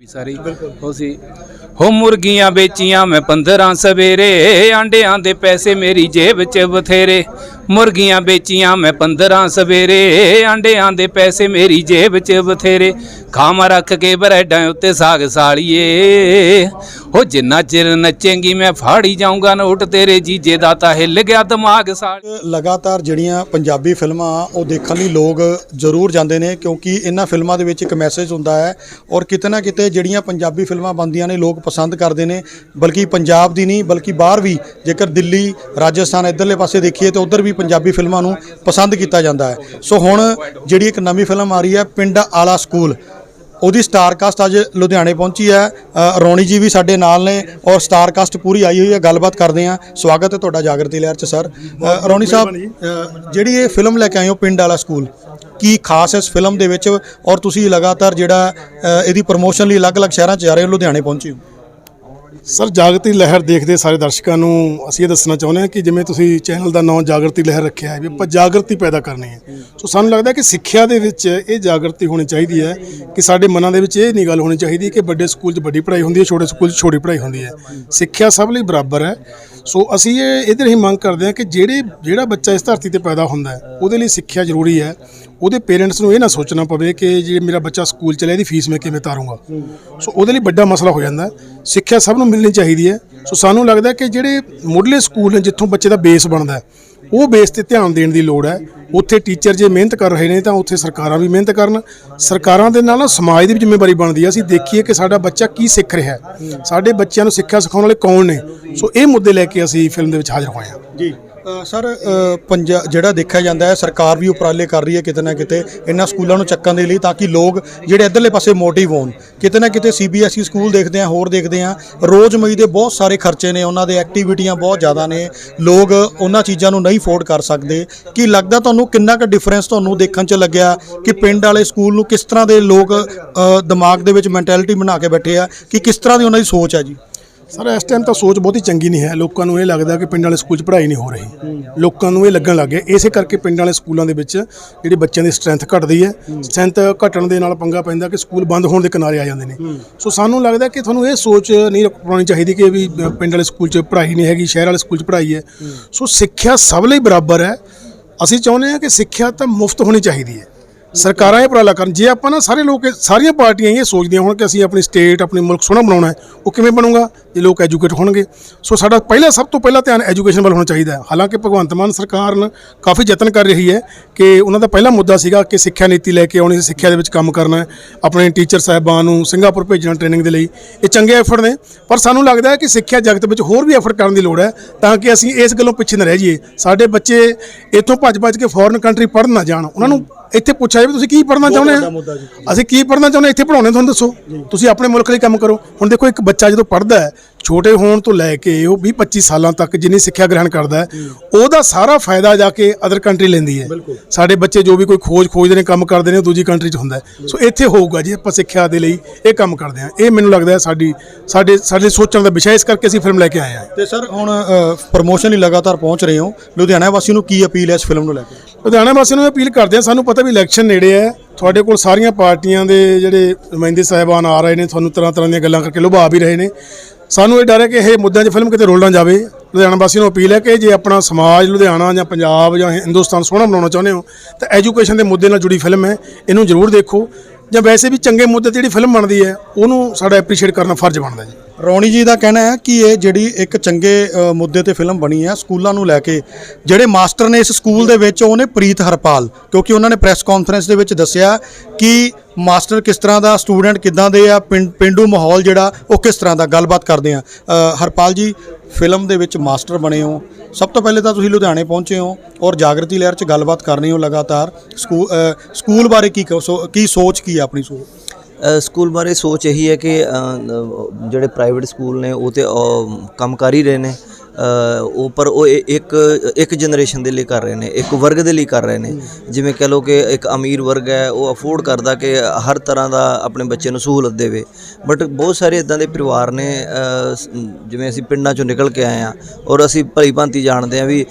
ਵੀ ਸਾਰੀ। ਹੋ ਸੀ। ਹੋ ਮੁਰਗੀਆਂ ਵੇਚੀਆਂ ਮੈਂ 15 ਸਵੇਰੇ, ਆਂਡਿਆਂ ਦੇ ਪੈਸੇ ਮੇਰੀ ਜੇਬ 'ਚ ਬਥੇਰੇ। ਮੁਰਗੀਆਂ ਵੇਚੀਆਂ ਮੈਂ 15 ਸਵੇਰੇ, ਆਂਡਿਆਂ ਦੇ ਪੈਸੇ ਮੇਰੀ ਜੇਬ 'ਚ ਬਥੇਰੇ। ਖਾਮ ਰੱਖ ਕੇ ਬਰੈਡਾਂ ਉੱਤੇ ਸਾਗ ਸਾਲੀਏ। ਹੋ ਜਿੰਨਾ ਚਿਰ ਨੱਚੇਂਗੀ ਮੈਂ ਫਾੜੀ ਜਾਊਂਗਾ ਨੋਟ ਤੇਰੇ ਜੀਜੇ ਦਾ ਤਾਂ ਹਿੱਲ ਗਿਆ ਦਿਮਾਗ ਸਾਲ। ਲਗਾਤਾਰ ਜਿਹੜੀਆਂ ਪੰਜਾਬੀ ਫਿਲਮਾਂ, ਉਹ ਦੇਖਣ ਲਈ ਲੋਕ ਜ਼ਰੂਰ ਜਾਂਦੇ ਨੇ ਕਿਉਂਕਿ ਇਹਨਾਂ ਫਿਲਮਾਂ ਦੇ ਵਿੱਚ ਇੱਕ ਮੈਸੇਜ ਹੁੰਦਾ ਹੈ ਔਰ ਕਿਤੇ ਨਾ ਕਿਤੇ ਜਿਹੜੀਆਂ ਪੰਜਾਬੀ ਫਿਲਮਾਂ ਬਣਦੀਆਂ ਨੇ, ਲੋਕ ਪਸੰਦ ਕਰਦੇ ਨੇ। ਬਲਕਿ ਪੰਜਾਬ ਦੀ ਨਹੀਂ, ਬਲਕਿ ਬਾਹਰ ਵੀ। ਜੇਕਰ ਦਿੱਲੀ, ਰਾਜਸਥਾਨ ਇਧਰਲੇ ਪਾਸੇ ਦੇਖੀਏ ਤਾਂ ਉਧਰ ਵੀ ਪੰਜਾਬੀ ਫਿਲਮਾਂ ਨੂੰ ਪਸੰਦ ਕੀਤਾ ਜਾਂਦਾ ਹੈ। ਸੋ ਹੁਣ ਜਿਹੜੀ ਇੱਕ ਨਵੀਂ ਫਿਲਮ ਆ ਰਹੀ ਹੈ ਪਿੰਡ ਆਲਾ ਸਕੂਲ। ਉਹਦੀ ਸਟਾਰ ਕਾਸਟ ਅੱਜ ਲੁਧਿਆਣੇ ਪਹੁੰਚੀ ਹੈ। ਅ, ਰੌਣੀ ਜੀ ਵੀ ਸਾਡੇ ਨਾਲ ਨੇ ਔਰ ਸਟਾਰ ਕਾਸਟ ਪੂਰੀ ਆਈ ਹੋਈ ਹੈ। ਗੱਲਬਾਤ ਕਰਦੇ ਹਾਂ। ਸਵਾਗਤ ਹੈ ਤੁਹਾਡਾ ਜਾਗਰਤੀ ਲਹਿਰ ਚ ਸਰ। ਅ, ਰੌਣੀ ਸਾਹਿਬ ਅ, ਜਿਹੜੀ ਇਹ ਫਿਲਮ ਲੈ ਕੇ ਆਏ ਹੋ ਪਿੰਡ ਵਾਲਾ ਸਕੂਲ ਕੀ ਖਾਸ ਇਸ ਫਿਲਮ ਦੇ ਵਿੱਚ ਔਰ ਤੁਸੀਂ ਲਗਾਤਾਰ ਜਿਹੜਾ ਅ, ਇਹਦੀ ਪ੍ਰੋਮੋਸ਼ਨ ਲਈ ਅਲੱਗ-ਅਲੱਗ ਸ਼ਹਿਰਾਂ 'ਚ ਜਾ ਰਹੇ ਹੋ ਲੁਧਿਆਣੇ ਪਹੁੰਚੇ ਹੋ? ਸਰ ਜਾਗਰਤੀ ਲਹਿਰ ਦੇਖਦੇ ਸਾਰੇ ਦਰਸ਼ਕਾਂ ਨੂੰ ਅਸੀਂ ਇਹ ਦੱਸਣਾ ਚਾਹੁੰਦੇ ਹਾਂ ਕਿ ਜਿਵੇਂ ਤੁਸੀਂ ਚੈਨਲ ਦਾ ਨਾਮ ਜਾਗਰਤੀ ਲਹਿਰ ਰੱਖਿਆ ਹੈ, ਵੀ ਆਪਾਂ ਜਾਗਰਤੀ ਪੈਦਾ ਕਰਨੀ ਹੈ। ਸੋ ਸਾਨੂੰ ਲੱਗਦਾ ਕਿ ਸਿੱਖਿਆ ਦੇ ਵਿੱਚ ਇਹ ਜਾਗਰਤੀ ਹੋਣੀ ਚਾਹੀਦੀ ਹੈ ਕਿ ਸਾਡੇ ਮਨਾਂ ਦੇ ਵਿੱਚ ਇਹ ਨਹੀਂ ਗੱਲ ਹੋਣੀ ਚਾਹੀਦੀ ਕਿ ਵੱਡੇ ਸਕੂਲ 'ਚ ਵੱਡੀ ਪੜ੍ਹਾਈ ਹੁੰਦੀ ਹੈ, ਛੋਟੇ ਸਕੂਲ 'ਚ ਛੋਟੀ ਪੜ੍ਹਾਈ ਹੁੰਦੀ ਹੈ। ਸਿੱਖਿਆ ਸਭ ਲਈ ਬਰਾਬਰ ਹੈ। ਸੋ ਅਸੀਂ ਇਹ ਇਹਦੇ ਰਹੀ ਮੰਗ ਕਰਦੇ ਹਾਂ ਕਿ ਜਿਹੜੇ, ਜਿਹੜਾ ਬੱਚਾ ਇਸ ਧਰਤੀ ਤੇ ਪੈਦਾ ਹੁੰਦਾ ਹੈ, ਉਹਦੇ ਲਈ ਸਿੱਖਿਆ ਜ਼ਰੂਰੀ ਹੈ। ਉਹਦੇ ਪੇਰੈਂਟਸ ਨੂੰ ਇਹ ਨਾ ਸੋਚਣਾ ਪਵੇ ਕਿ ਜੇ ਮੇਰਾ ਬੱਚਾ ਸਕੂਲ ਚਲੇ ਇਹਦੀ ਫੀਸ ਮੈਂ ਕਿਵੇਂ ਤਾਰੂੰਗਾ? ਸੋ ਉਹਦੇ ਲਈ ਵੱਡਾ ਮਸਲਾ ਹੋ ਜਾਂਦਾ। ਸਿੱਖਿਆ ਸਭ ਨੂੰ ਮਿਲਣੀ ਚਾਹੀਦੀ ਹੈ। ਸੋ ਸਾਨੂੰ ਲੱਗਦਾ ਕਿ ਜਿਹੜੇ ਮੁੱਢਲੇ ਸਕੂਲ ਨੇ ਜਿੱਥੋਂ ਬੱਚੇ ਦਾ ਬੇਸ ਬਣਦਾ ਉਹ ਬੇਸ ਤੇ ਧਿਆਨ ਦੇਣ ਦੀ ਲੋੜ ਹੈ। ਉੱਥੇ ਟੀਚਰ ਜੇ ਮਿਹਨਤ ਕਰ ਰਹੇ ਨੇ ਤਾਂ ਉੱਥੇ ਸਰਕਾਰਾਂ ਵੀ ਮਿਹਨਤ ਕਰਨ। ਸਰਕਾਰਾਂ ਦੇ ਨਾਲ ਨਾ ਸਮਾਜ ਦੀ ਵੀ ਜ਼ਿੰਮੇਵਾਰੀ ਬਣਦੀ ਹੈ। ਅਸੀਂ ਦੇਖੀਏ ਕਿ ਸਾਡਾ ਬੱਚਾ ਕੀ ਸਿੱਖ ਰਿਹਾ ਹੈ। ਸਾਡੇ ਬੱਚਿਆਂ ਨੂੰ ਸਿੱਖਿਆ ਸਿਖਾਉਣ ਵਾਲੇ ਕੌਣ ਨੇ? ਸੋ ਇਹ ਮੁੱਦੇ ਲੈ ਕੇ ਅਸੀਂ ਫਿਲਮ ਦੇ ਵਿੱਚ ਹਾਜ਼ਰ ਹੋਏ ਹਾਂ। ਜੀ। ਸਰ ਪੰਜਾ, ਜਿਹੜਾ ਦੇਖਿਆ ਜਾਂਦਾ ਹੈ, ਸਰਕਾਰ ਵੀ ਉਪਰਾਲੇ ਕਰ ਰਹੀ ਹੈ ਕਿਤੇ ਨਾ ਕਿਤੇ ਇਹਨਾਂ ਸਕੂਲਾਂ ਨੂੰ ਚੱਕਣ ਦੇ ਲਈ ਤਾਂ ਕਿ ਲੋਕ ਜਿਹੜੇ ਇਧਰਲੇ ਪਾਸੇ ਮੋਟਿਵ ਹੋਣ। ਕਿਤੇ ਨਾ ਕਿਤੇ ਸੀਬੀਐਸਈ ਸਕੂਲ ਦੇਖਦੇ ਆ, ਹੋਰ ਦੇਖਦੇ ਆ ਰੋਜ਼ਮਈ ਦੇ ਬਹੁਤ ਸਾਰੇ ਖਰਚੇ ਨੇ, ਉਹਨਾਂ ਦੇ ਐਕਟੀਵਿਟੀਆਂ ਬਹੁਤ ਜ਼ਿਆਦਾ ਨੇ, ਲੋਕ ਉਹਨਾਂ ਚੀਜ਼ਾਂ ਨੂੰ ਨਹੀਂ ਅਫੋਰਡ ਕਰ ਸਕਦੇ। ਕੀ ਲੱਗਦਾ ਤੁਹਾਨੂੰ ਕਿੰਨਾ ਕੁ ਡਿਫਰੈਂਸ ਤੁਹਾਨੂੰ ਦੇਖਣ 'ਚ ਲੱਗਿਆ ਕਿ ਪਿੰਡ ਵਾਲੇ ਸਕੂਲ ਨੂੰ ਕਿਸ ਤਰ੍ਹਾਂ ਦੇ ਲੋਕ ਦਿਮਾਗ ਦੇ ਵਿੱਚ ਮੈਂਟੈਲਿਟੀ ਬਣਾ ਕੇ ਬੈਠੇ ਆ, ਕਿ ਕਿਸ ਤਰ੍ਹਾਂ ਦੀ ਉਹਨਾਂ ਦੀ ਸੋਚ ਹੈ ਜੀ? ਸਰ, ਇਸ ਟਾਈਮ ਤਾਂ ਸੋਚ ਬਹੁਤੀ ਚੰਗੀ ਨਹੀਂ ਹੈ। ਲੋਕਾਂ ਨੂੰ ਇਹ ਲੱਗਦਾ ਕਿ ਪਿੰਡ ਵਾਲੇ ਸਕੂਲ 'ਚ ਪੜ੍ਹਾਈ ਨਹੀਂ ਹੋ ਰਹੀ। ਲੋਕਾਂ ਨੂੰ ਇਹ ਲੱਗਣ ਲੱਗ ਗਿਆ। ਇਸੇ ਕਰਕੇ ਪਿੰਡ ਵਾਲੇ ਸਕੂਲਾਂ ਦੇ ਵਿੱਚ ਜਿਹੜੀ ਬੱਚਿਆਂ ਦੀ ਸਟਰੈਂਥ ਘਟਦੀ ਹੈ। ਸਟਰੈਂਥ ਘਟਣ ਦੇ ਨਾਲ ਪੰਗਾ ਪੈਂਦਾ ਕਿ ਸਕੂਲ ਬੰਦ ਹੋਣ ਦੇ ਕਿਨਾਰੇ ਆ ਜਾਂਦੇ ਨੇ। ਸੋ ਸਾਨੂੰ ਲੱਗਦਾ ਕਿ ਤੁਹਾਨੂੰ ਇਹ ਸੋਚ ਨਹੀਂ ਰੱਖਣੀ ਚਾਹੀਦੀ ਕਿ ਵੀ ਪਿੰਡ ਵਾਲੇ ਸਕੂਲ 'ਚ ਪੜ੍ਹਾਈ ਨਹੀਂ ਹੈਗੀ, ਸ਼ਹਿਰ ਵਾਲੇ ਸਕੂਲ 'ਚ ਪੜ੍ਹਾਈ ਹੈ। ਸੋ ਸਿੱਖਿਆ ਸਭ ਲਈ ਬਰਾਬਰ ਹੈ। ਅਸੀਂ ਚਾਹੁੰਦੇ ਹਾਂ ਕਿ ਸਿੱਖਿਆ ਤਾਂ ਮੁਫਤ ਹੋਣੀ ਚਾਹੀਦੀ ਹੈ। ਸਰਕਾਰਾਂ ਇਹ ਉਪਰਾਲਾ ਕਰਨ। ਜੇ ਆਪਾਂ ਨਾ ਸਾਰੇ ਲੋਕ ਸਾਰੀਆਂ ਪਾਰਟੀਆਂ ਇਹ ਸੋਚਦੀਆਂ ਹੋਣ ਕਿ ਅਸੀਂ ਆਪਣੀ ਸਟੇਟ, ਆਪਣੀ ਮੁਲਕ ਸੋਹਣਾ ਬਣਾਉਣਾ ਹੈ, ਉਹ ਕਿਵੇਂ ਬਣੂਗਾ? ਜੇ ਲੋਕ ਐਜੂਕੇਟ ਹੋਣਗੇ। ਸੋ ਸਾਡਾ ਪਹਿਲਾ, ਸਭ ਤੋਂ ਪਹਿਲਾ ਧਿਆਨ ਐਜੂਕੇਸ਼ਨ ਵੱਲ ਹੋਣਾ ਚਾਹੀਦਾ ਹੈ। ਹਾਲਾਂਕਿ ਭਗਵੰਤ ਮਾਨ ਸਰਕਾਰ ਨੇ ਕਾਫੀ ਯਤਨ ਕਰ ਰਹੀ ਹੈ ਕਿ ਉਹਨਾਂ ਦਾ ਪਹਿਲਾ ਮੁੱਦਾ ਸੀਗਾ ਕਿ ਸਿੱਖਿਆ ਨੀਤੀ ਲੈ ਕੇ ਆਉਣੀ, ਸਿੱਖਿਆ ਦੇ ਵਿੱਚ ਕੰਮ ਕਰਨਾ ਆਪਣੇ ਟੀਚਰ ਸਾਹਿਬਾਨ ਨੂੰ ਸਿੰਗਾਪੁਰ ਭੇਜਣਾ ਟ੍ਰੇਨਿੰਗ ਦੇ ਲਈ। ਇਹ ਚੰਗੇ ਐਫਰਟ ਨੇ, ਪਰ ਸਾਨੂੰ ਲੱਗਦਾ ਹੈ ਕਿ ਸਿੱਖਿਆ ਜਗਤ ਵਿੱਚ ਹੋਰ ਵੀ ਐਫਰਟ ਕਰਨ ਦੀ ਲੋੜ ਹੈ ਤਾਂ ਕਿ ਅਸੀਂ ਇਸ ਗੱਲੋਂ ਪਿੱਛੇ ਨਾ ਰਹਿ ਜਾਈਏ। ਸਾਡੇ ਬੱਚੇ ਇੱਥੋਂ ਭੱਜ ਭੱਜ ਕੇ ਫੋਰਨ ਕੰਟਰੀ ਪੜ੍ਹਨ ਨਾ ਜਾਣ। ਉਹਨਾਂ ਨੂੰ ਇੱਥੇ ਪੁੱਛਿਆ ਜਾਵੇ ਤੁਸੀਂ ਕੀ ਪੜ੍ਹਨਾ ਚਾਹੁੰਦੇ ਆ ਅਸੀਂ ਕੀ ਪੜ੍ਹਨਾ ਚਾਹੁੰਦੇ ਇੱਥੇ ਪੜਾਉਣੇ ਤੁਹਾਨੂੰ ਦੱਸੋ। ਤੁਸੀਂ ਆਪਣੇ ਮੁਲਕ ਲਈ ਕੰਮ ਕਰੋ। ਹੁਣ ਦੇਖੋ ਇੱਕ ਬੱਚਾ ਜਦੋਂ ਪੜ੍ਹਦਾ ਹੈ ਛੋਟੇ ਹੋਣ ਤੋਂ ਲੈ ਕੇ ਉਹ 20 25 ਸਾਲਾਂ ਤੱਕ ਜਿੰਨੀ ਸਿੱਖਿਆ ਗ੍ਰਹਿਣ ਕਰਦਾ ਹੈ ਉਹਦਾ ਸਾਰਾ ਫਾਇਦਾ ਜਾ ਕੇ ਅਦਰ ਕੰਟਰੀ ਲੈਂਦੀ ਹੈ। ਸਾਡੇ ਬੱਚੇ ਜੋ ਵੀ ਕੋਈ ਖੋਜ ਖੋਜਦੇ ਨੇ ਕੰਮ ਕਰਦੇ ਨੇ ਉਹ ਦੂਜੀ ਕੰਟਰੀ 'ਚ ਹੁੰਦਾ ਸੋ ਇੱਥੇ ਹੋਊਗਾ ਜੀ ਆਪਾਂ ਸਿੱਖਿਆ ਦੇ ਲਈ ਇਹ ਕੰਮ ਕਰਦੇ ਹਾਂ। ਇਹ ਮੈਨੂੰ ਲੱਗਦਾ ਹੈ ਸਾਡੀ ਸਾਡੇ ਸਾਡੇ ਸੋਚਣ ਦਾ ਵਿਸ਼ਾ ਇਸ ਕਰਕੇ ਅਸੀਂ ਫਿਲਮ ਲੈ ਕੇ ਆਏ ਹਾਂ। ਤੇ ਸਰ ਹੁਣ ਪ੍ਰੋਮੋਸ਼ਨ ਲਈ ਲਗਾਤਾਰ ਪਹੁੰਚ ਰਹੇ ਹੋ। ਲੁਧਿਆਣਾ ਵਾਸੀ ਨੂੰ ਕੀ ਅਪੀਲ ਹੈ ਇਸ ਫਿਲਮ ਨੂੰ ਲੈ ਕੇ? ਲੁਧਿਆਣਾ ਵਾਸੀਆਂ ਨੂੰ ਅਪੀਲ ਕਰਦੇ ਹਾਂ ਸਾਨੂੰ ਪਤਾ ਵੀ ਇਲੈਕਸ਼ਨ ਨੇੜੇ ਹੈ। ਤੁਹਾਡੇ ਕੋਲ ਸਾਰੀਆਂ ਪਾਰਟੀਆਂ ਦੇ ਜਿਹੜੇ ਨੁਮਾਇੰਦੇ ਸਾਹਿਬਾਨ ਆ ਰਹੇ ਨੇ ਤੁਹਾਨੂੰ ਤਰ੍ਹਾਂ ਤਰ੍ਹਾਂ ਦੀਆਂ ਗੱਲਾਂ ਕਰਕੇ ਲੁਭਾ ਵੀ ਰਹੇ ਨੇ। ਸਾਨੂੰ ਇਹ ਡਰ ਹੈ ਕਿ ਇਹ ਮੁੱਦਿਆਂ 'ਚ ਫਿਲਮ ਕਿਤੇ ਰੋਲ ਨਾ ਜਾਵੇ। ਲੁਧਿਆਣਾ ਵਾਸੀਆਂ ਨੂੰ ਅਪੀਲ ਹੈ ਕਿ ਜੇ ਆਪਣਾ ਸਮਾਜ ਲੁਧਿਆਣਾ ਜਾਂ ਪੰਜਾਬ ਜਾਂ ਹਿੰਦੁਸਤਾਨ ਸੋਹਣਾ ਬਣਾਉਣਾ ਚਾਹੁੰਦੇ ਹੋ, ਤਾਂ ਐਜੂਕੇਸ਼ਨ ਦੇ ਮੁੱਦੇ ਨਾਲ ਜੁੜੀ ਫਿਲਮ ਹੈ। ਇਹਨੂੰ ਜ਼ਰੂਰ ਦੇਖੋ। ਜਾਂ ਵੈਸੇ ਵੀ ਚੰਗੇ ਮੁੱਦੇ ਤੇ ਜਿਹੜੀ ਫਿਲਮ ਬਣਦੀ ਹੈ, ਉਹਨੂੰ ਸਾਡਾ ਐਪਰੀਸ਼ੀਏਟ ਕਰਨਾ ਫਰਜ਼ ਬਣਦਾ ਜੀ। ਰੌਣੀ ਜੀ ਦਾ ਕਹਿਣਾ ਹੈ ਕਿ ਇਹ ਜਿਹੜੀ ਇੱਕ ਚੰਗੇ ਅ, ਮੁੱਦੇ ਤੇ ਫਿਲਮ ਬਣੀ ਹੈ ਸਕੂਲਾਂ ਨੂੰ ਲੈ ਕੇ ਜਿਹੜੇ ਮਾਸਟਰ ਨੇ ਇਸ ਸਕੂਲ ਦੇ ਵਿੱਚ ਉਹਨੇ ਪ੍ਰੀਤ ਹਰਪਾਲ ਕਿਉਂਕਿ ਉਹਨਾਂ ਨੇ ਪ੍ਰੈਸ ਕਾਨਫਰੰਸ ਦੇ ਵਿੱਚ ਦੱਸਿਆ ਕਿ ਮਾਸਟਰ ਕਿਸ ਤਰ੍ਹਾਂ ਦਾ ਸਟੂਡੈਂਟ ਕਿੱਦਾਂ ਦੇ ਆ ਪਿੰਡ- ਪਿੰਡੂ ਮਾਹੌਲ ਜਿਹੜਾ ਉਹ ਕਿਸ ਤਰ੍ਹਾਂ ਦਾ ਗੱਲਬਾਤ ਕਰਦੇ ਆ। ਅ, ਹਰਪਾਲ ਜੀ ਫਿਲਮ ਦੇ ਵਿੱਚ ਮਾਸਟਰ ਬਣੇ ਹੋ। ਸਭ ਤੋਂ ਪਹਿਲੇ ਤਾਂ ਤੁਸੀਂ ਲੁਧਿਆਣੇ ਪਹੁੰਚੇ ਹੋ ਔਰ ਜਾਗਰਤੀ ਲਹਿਰ 'ਚ ਗੱਲਬਾਤ ਕਰ ਰਹੇ ਹੋ ਲਗਾਤਾਰ। ਸਕੂ ਅ, ਸਕੂਲ ਬਾਰੇ ਕੀ ਕਹੋ- ਸੋ- ਕੀ ਸੋਚ ਕੀ ਹੈ ਆਪਣੀ ਸੋਚ? ਸਕੂਲ ਬਾਰੇ ਸੋਚ ਇਹੀ ਹੈ ਕਿ ਜਿਹੜੇ ਪ੍ਰਾਈਵੇਟ ਸਕੂਲ ਨੇ, ਉਹ ਤੇ ਕੰਮ ਕਰ ਹੀ ਰਹੇ ਨੇ। ਉਹ ਪਰ ਉਹ ਇੱਕ ਇੱਕ ਜਨਰੇਸ਼ਨ ਦੇ ਲਈ ਕਰ ਰਹੇ ਨੇ, ਇੱਕ ਵਰਗ ਦੇ ਲਈ ਕਰ ਰਹੇ ਨੇ। ਜਿਵੇਂ ਕਹ ਲਓ ਕਿ ਇੱਕ ਅਮੀਰ ਵਰਗ ਹੈ, ਉਹ ਅਫੋਰਡ ਕਰਦਾ ਕਿ ਹਰ ਤਰ੍ਹਾਂ ਦਾ ਆਪਣੇ ਬੱਚੇ ਨੂੰ ਸਹੂਲਤ ਦੇਵੇ। ਬਟ ਬਹੁਤ ਸਾਰੇ ਇਦਾਂ ਦੇ ਪਰਿਵਾਰ ਨੇ ਜਿਵੇਂ ਅਸੀਂ ਪਿੰਡਾਂ ਚੋਂ ਨਿਕਲ ਕੇ ਆਏ ਆ ਔਰ ਅਸੀਂ ਭਲੀ ਭਾਂਤੀ ਜਾਣਦੇ ਆ ਵੀ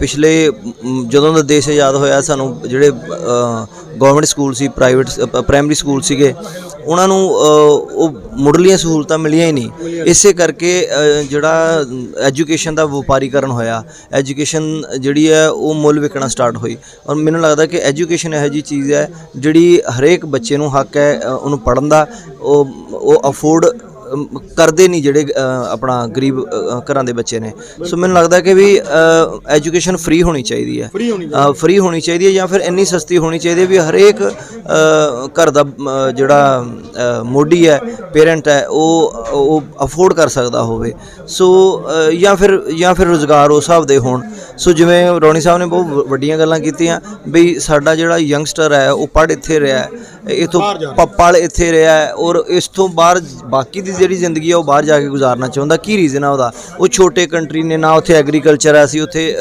ਪਿਛਲੇ ਜਦੋਂ ਦਾ ਦੇਸ਼ ਆਜ਼ਾਦ ਹੋਇਆ, ਸਾਨੂੰ ਜਿਹੜੇ ਗਵਰਨਮੈਂਟ ਸਕੂਲ ਸੀ ਪ੍ਰਾਈਵੇਟ ਪ੍ਰਾਇਮਰੀ ਸਕੂਲ ਸੀਗੇ ਉਹਨਾਂ ਨੂੰ ਉਹ ਮੁੱਢਲੀਆਂ ਸਹੂਲਤਾਂ ਮਿਲੀਆਂ ਹੀ ਨਹੀਂ। ਇਸੇ ਕਰਕੇ ਜਿਹੜਾ ਐਜੂਕੇਸ਼ਨ ਦਾ ਵਪਾਰੀਕਰਨ ਹੋਇਆ, ਐਜੂਕੇਸ਼ਨ ਜਿਹੜੀ ਹੈ, ਉਹ ਮੁੱਲ ਵਿਕਣਾ ਸਟਾਰਟ ਹੋਈ। ਔਰ ਮੈਨੂੰ ਲੱਗਦਾ ਕਿ ਐਜੂਕੇਸ਼ਨ ਇਹੋ ਜੀ ਚੀਜ਼ ਹੈ ਜਿਹੜੀ ਹਰੇਕ ਬੱਚੇ ਨੂੰ ਹੱਕ ਹੈ ਉਹਨੂੰ ਪੜ੍ਹਨ ਦਾ, ਉਹ ਉਹ ਅਫੋਰਡ ਕਰਦੇ ਨਹੀਂ ਜਿਹੜੇ ਆਪਣਾ ਗਰੀਬ ਘਰਾਂ ਦੇ ਬੱਚੇ ਨੇ। ਸੋ ਮੈਨੂੰ ਲੱਗਦਾ ਕਿ ਵੀ ਐਜੂਕੇਸ਼ਨ ਫ੍ਰੀ ਹੋਣੀ ਚਾਹੀਦੀ ਹੈ। ਫ੍ਰੀ ਹੋਣੀ ਚਾਹੀਦੀ ਹੈ ਜਾਂ ਫਿਰ ਇੰਨੀ ਸਸਤੀ ਹੋਣੀ ਚਾਹੀਦੀ ਹੈ ਵੀ ਹਰੇਕ ਘਰ ਦਾ ਜਿਹੜਾ ਮੋਢੀ ਹੈ ਪੇਰੈਂਟ ਹੈ ਉਹ ਉਹ ਅਫੋਰਡ ਕਰ ਸਕਦਾ ਹੋਵੇ। ਸੋ ਜਾਂ ਫਿਰ ਜਾਂ ਫਿਰ ਰੋਜ਼ਗਾਰ ਉਸ ਹਿਸਾਬ ਦੇ ਹੋਣ। ਸੋ ਜਿਵੇਂ ਰੋਣੀ ਸਾਹਿਬ ਨੇ ਬਹੁਤ ਵੱਡੀਆਂ ਗੱਲਾਂ ਕੀਤੀਆਂ ਵੀ ਸਾਡਾ ਜਿਹੜਾ ਯੰਗਸਟਰ ਹੈ ਉਹ ਪੜ੍ਹ ਇੱਥੇ ਰਿਹਾ ਇਥੋਂ ਪੜ ਇੱਥੇ ਰਿਹਾ ਔਰ ਇਸ ਤੋਂ ਬਾਹਰ ਬਾਕੀ ਦੀ ਜਿਹੜੀ ਜ਼ਿੰਦਗੀ ਹੈ ਉਹ ਬਾਹਰ ਜਾ ਕੇ ਗੁਜ਼ਾਰਨਾ ਚਾਹੁੰਦਾ। ਕੀ ਰੀਜ਼ਨ ਹੈ ਉਹਦਾ? ਉਹ ਛੋਟੇ ਕੰਟਰੀ ਨੇ ਨਾ ਉੱਥੇ ਐਗਰੀਕਲਚਰ ਹੈ ਅਸੀਂ ਉੱਥੇ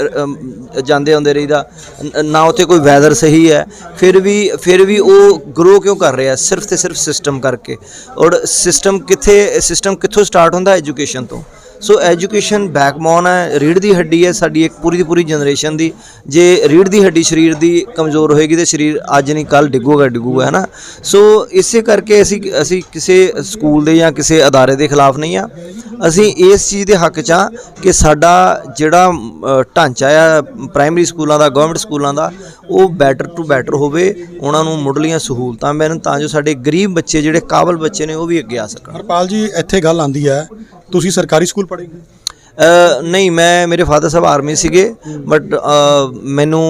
ਜਾਂਦੇ ਆਉਂਦੇ ਰਹੀਦਾ। ਨ- ਨਾ ਉੱਥੇ ਕੋਈ ਵੈਦਰ ਸਹੀ ਹੈ। ਫਿਰ ਵੀ ਫਿਰ ਵੀ ਉਹ ਗਰੋ ਕਿਉਂ ਕਰ ਰਿਹਾ ਸਿਰਫ ਤੇ ਸਿਰਫ ਸਿਸਟਮ ਕਰਕੇ। ਔਰ ਸਿਸਟਮ ਕਿੱਥੇ ਸਿਸਟਮ ਕਿੱਥੋਂ ਸਟਾਰਟ ਹੁੰਦਾ? ਐਜੂਕੇਸ਼ਨ ਤੋਂ। ਸੋ ਐਜੂਕੇਸ਼ਨ ਬੈਕਬੋਨ ਹੈ। ਰੀੜ ਦੀ ਹੱਡੀ ਹੈ ਸਾਡੀ ਇੱਕ ਪੂਰੀ ਦੀ ਪੂਰੀ ਜਨਰੇਸ਼ਨ ਦੀ। ਜੇ ਰੀੜ ਦੀ ਹੱਡੀ ਸਰੀਰ ਦੀ ਕਮਜ਼ੋਰ ਹੋਏਗੀ ਤੇ ਸਰੀਰ ਅੱਜ ਨਹੀਂ ਕੱਲ ਡਿੱਗੂਗਾ ਡਿੱਗੂਗਾ ਹੈ ਨਾ ਸੋ ਇਸੇ ਕਰਕੇ ਅਸੀਂ ਅਸੀਂ ਕਿਸੇ ਸਕੂਲ ਦੇ ਜਾਂ ਕਿਸੇ ਅਦਾਰੇ ਦੇ ਖਿਲਾਫ ਨਹੀਂ ਆ ਅਸੀਂ ਇਸ ਚੀਜ਼ ਦੇ ਹੱਕ 'ਚ ਆ ਕਿ ਸਾਡਾ ਜਿਹੜਾ ਢਾਂਚਾ ਆ ਪ੍ਰਾਇਮਰੀ ਸਕੂਲਾਂ ਦਾ ਗਵਰਨਮੈਂਟ ਸਕੂਲਾਂ ਦਾ, ਉਹ ਬੈਟਰ ਟੂ ਬੈਟਰ ਹੋਵੇ। ਉਹਨਾਂ ਨੂੰ ਮੁੱਢਲੀਆਂ ਸਹੂਲਤਾਂ ਮਿਲਣ ਤਾਂ ਜੋ ਸਾਡੇ ਗਰੀਬ ਬੱਚੇ ਜਿਹੜੇ ਕਾਬਲ ਬੱਚੇ ਨੇ, ਉਹ ਵੀ ਅੱਗੇ ਆ ਸਕਣ। ਹਰਪਾਲ ਜੀ, ਇੱਥੇ ਗੱਲ ਆਂਦੀ ਹੈ। ਤੁਸੀਂ ਸਰਕਾਰੀ ਸਕੂਲ ਪੜ੍ਹੇ ਅ, ਨਹੀਂ ਮੈਂ ਮੇਰੇ ਫਾਦਰ ਸਾਹਿਬ ਆਰਮੀ ਸੀਗੇ ਬਟ ਮੈਨੂੰ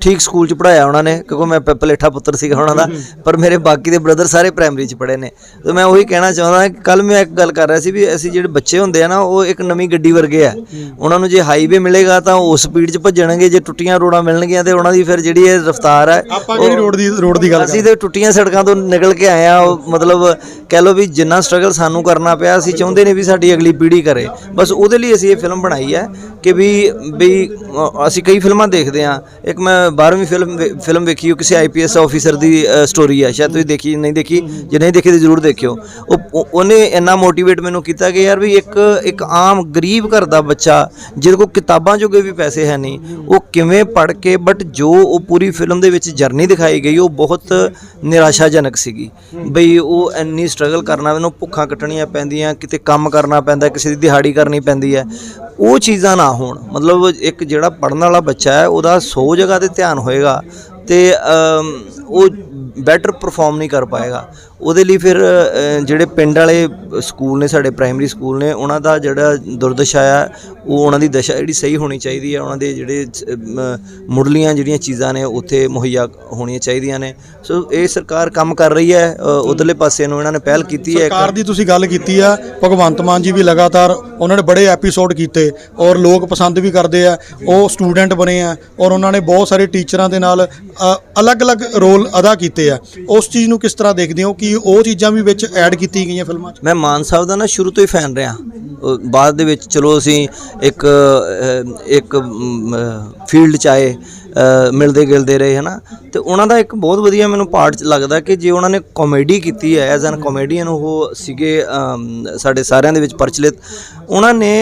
ਠੀਕ ਸਕੂਲ ਚ ਪੜਾਇਆ ਉਹਨਾਂ ਨੇ ਕਿਉਂਕਿ ਮੈਂ ਪਲੇਠਾ ਪੁੱਤਰ ਸੀਗਾ ਉਹਨਾਂ ਦਾ ਪਰ ਮੇਰੇ ਬਾਕੀ ਦੇ ਬ੍ਰਦਰ ਸਾਰੇ ਪ੍ਰਾਇਮਰੀ ਚ ਪੜ੍ਹੇ ਨੇ। ਤੇ ਮੈਂ ਉਹੀ ਕਹਿਣਾ ਚਾਹੁੰਦਾ ਕੱਲ ਮੈਂ ਇੱਕ ਗੱਲ ਕਰ ਰਿਹਾ ਸੀ ਵੀ ਅਸੀਂ ਜਿਹੜੇ ਬੱਚੇ ਹੁੰਦੇ ਆ ਨਾ ਉਹ ਇੱਕ ਨਵੀਂ ਗੱਡੀ ਵਰਗੇ ਆ। ਉਹਨਾਂ ਨੂੰ ਜੇ ਹਾਈਵੇ ਮਿਲੇਗਾ ਤਾਂ ਉਹ ਸਪੀਡ ਚ ਭੱਜਣਗੇ ਜੇ ਟੁੱਟੀਆਂ ਰੋਡਾਂ ਮਿਲਣਗੀਆਂ ਤੇ ਉਹਨਾਂ ਦੀ ਫਿਰ ਜਿਹੜੀ ਇਹ ਰਫ਼ਤਾਰ ਹੈ ਆਪਾਂ ਕਿਹੜੀ ਰੋਡ ਦੀ ਰੋਡ ਦੀ ਗੱਲ ਅਸੀਂ ਤੇ ਟੁੱਟੀਆਂ ਸੜਕਾਂ ਤੋਂ ਨਿਕਲ ਕੇ ਆਏ ਆ ਮਤਲਬ ਕਹਿ ਲਓ ਵੀ ਜਿੰਨਾ ਸਟਰਗਲ ਸਾਨੂੰ ਕਰਨਾ ਪਿਆ ਅਸੀਂ ਚਾਹੁੰਦੇ ਨੇ ਵੀ ਸਾਡੀ ਅਗਲੀ ਪੀੜ੍ਹੀ ਕਰੇ ਬਸ ਉਹਦੇ ਲਈ ਅਸੀਂ ਇਹ ਫਿਲਮ ਬਣਾਈ ਹੈ ਕਿ ਵੀ ਵੀ ਅ, ਅਸੀਂ ਕਈ ਫਿਲਮਾਂ ਦੇਖਦੇ ਆ ਇੱਕ ਮੈਂ 12ਵੀਂ ਫਿਲਮ ਵੇ- ਫਿਲਮ ਵੇਖੀ ਉਹ ਕਿਸੇ ਆਈਪੀਐਸ ਆਫੀਸਰ ਦੀ ਸਟੋਰੀ ਹੈ। ਸ਼ਾਇਦ ਤੁਸੀਂ ਦੇਖੀ ਨਹੀਂ ਦੇਖੀ ਜੇ ਨਹੀਂ ਦੇਖੀ ਤਾਂ ਜ਼ਰੂਰ ਦੇਖਿਓ। ਉਹ ਉਹ- ਉਹਨੇ ਇੰਨਾ ਮੋਟੀਵੇਟ ਮੈਨੂੰ ਕੀਤਾ ਕਿ ਯਾਰ ਵੀ ਇੱਕ ਇੱਕ ਆਮ ਗਰੀਬ ਘਰ ਦਾ ਬੱਚਾ ਜਿਹਦੇ ਕੋਲ ਕਿਤਾਬਾਂ ਜੋਗੇ ਵੀ ਪੈਸੇ ਹੈ ਨਹੀਂ ਉਹ ਕਿਵੇਂ ਪੜ੍ਹ ਕੇ ਬਟ ਜੋ ਉਹ ਪੂਰੀ ਫਿਲਮ ਦੇ ਵਿੱਚ ਜਰਨੀ ਦਿਖਾਈ ਗਈ ਉਹ ਬਹੁਤ ਨਿਰਾਸ਼ਾਜਨਕ ਸੀਗੀ। ਬਈ ਉਹ ਇੰਨੀ ਸਟਰਗਲ ਕਰਨਾ ਉਹਨੂੰ ਭੁੱਖਾਂ ਕੱਟਣੀਆਂ ਪੈਂਦੀਆਂ ਕਿਤੇ ਕੰਮ ਕਰਨਾ ਪੈਂਦਾ ਕਿਸੇ ਦੀ ਦਿਹਾੜੀ ਕਰਨੀ ਪੈਂਦੀ ਹੈ। ਉਹ ਚੀਜ਼ਾਂ ਨਾ ਹੋਣ। ਮਤਲਬ ਇੱਕ ਜਿਹੜਾ ਪੜਨ ਵਾਲਾ ਬੱਚਾ ਹੈ, ਉਹਦਾ 100 ਜਗ੍ਹਾ ਤੇ ਧਿਆਨ ਹੋਏਗਾ ਤੇ ਉਹ ਬੈਟਰ ਪਰਫਾਰਮ ਨਹੀਂ ਕਰ ਪਾਏਗਾ। ਉਹਦੇ ਲਈ ਫਿਰ ਜਿਹੜੇ ਪਿੰਡ ਵਾਲੇ ਸਕੂਲ ਨੇ ਸਾਡੇ ਪ੍ਰਾਇਮਰੀ ਸਕੂਲ ਨੇ ਉਹਨਾਂ ਦਾ ਜਿਹੜਾ ਦੁਰਦਸ਼ਾ ਆ ਉਹ ਉਹਨਾਂ ਦੀ ਦਸ਼ਾ ਜਿਹੜੀ ਸਹੀ ਹੋਣੀ ਚਾਹੀਦੀ ਹੈ ਉਹਨਾਂ ਦੇ ਜਿਹੜੇ ਮੁੱਢਲੀਆਂ ਜਿਹੜੀਆਂ ਚੀਜ਼ਾਂ ਨੇ ਉੱਥੇ ਮੁਹੱਈਆ ਹੋਣੀਆਂ ਚਾਹੀਦੀਆਂ ਨੇ। ਸੋ ਇਹ ਸਰਕਾਰ ਕੰਮ ਕਰ ਰਹੀ ਹੈ ਅ, ਉਧਰਲੇ ਪਾਸੇ ਨੂੰ ਇਹਨਾਂ ਨੇ ਪਹਿਲ ਕੀਤੀ ਹੈ ਇੱਕ। ਸਰਕਾਰ ਦੀ ਤੁਸੀਂ ਗੱਲ ਕੀਤੀ ਆ ਭਗਵੰਤ ਮਾਨ ਜੀ ਵੀ ਲਗਾਤਾਰ ਉਹਨਾਂ ਨੇ ਬੜੇ ਐਪੀਸੋਡ ਕੀਤੇ ਔਰ ਲੋਕ ਪਸੰਦ ਵੀ ਕਰਦੇ ਆ ਉਹ ਸਟੂਡੈਂਟ ਬਣੇ ਆ ਔਰ ਉਹਨਾਂ ਨੇ ਬਹੁਤ ਸਾਰੇ ਟੀਚਰਾਂ ਦੇ ਨਾਲ ਅਲੱਗ-ਅਲੱਗ ਰੋਲ ਅਦਾ ਕੀਤੇ ਆ। ਉਸ ਚੀਜ਼ ਨੂੰ ਕਿਸ ਤਰ੍ਹਾਂ ਦੇਖਦੇ ਹੋ ਕਿ ਉਹ ਚੀਜ਼ਾਂ ਵੀ ਵਿੱਚ ਐਡ ਕੀਤੀ ਗਈਆਂ ਫਿਲਮਾਂ 'ਚ? ਮੈਂ ਮਾਨ ਸਾਹਿਬ ਦਾ ਨਾ ਸ਼ੁਰੂ ਤੋਂ ਹੀ ਫੈਨ ਰਿਹਾ। ਉਹ ਬਾਅਦ ਦੇ ਵਿੱਚ ਚਲੋ ਅਸੀਂ ਇੱਕ ਇੱਕ ਫੀਲਡ ਚ ਆਏ। ਮਿਲਦੇ ਗਿਲਦੇ ਰਹੇ, ਹਨਾ? ਤੇ ਉਹਨਾਂ ਦਾ ਇੱਕ ਬਹੁਤ ਵਧੀਆ ਮੈਨੂੰ ਪਾਰਟ ਲੱਗਦਾ ਕਿ ਜੇ ਉਹਨਾਂ ਨੇ ਕਾਮੇਡੀ ਕੀਤੀ ਹੈ ਐਜ਼ ਐਨ ਕਾਮੇਡੀਅਨ ਉਹ ਸੀਗੇ ਸਾਡੇ ਸਾਰਿਆਂ ਦੇ ਵਿੱਚ ਪ੍ਰਚਲਿਤ, ਉਹਨਾਂ ਨੇ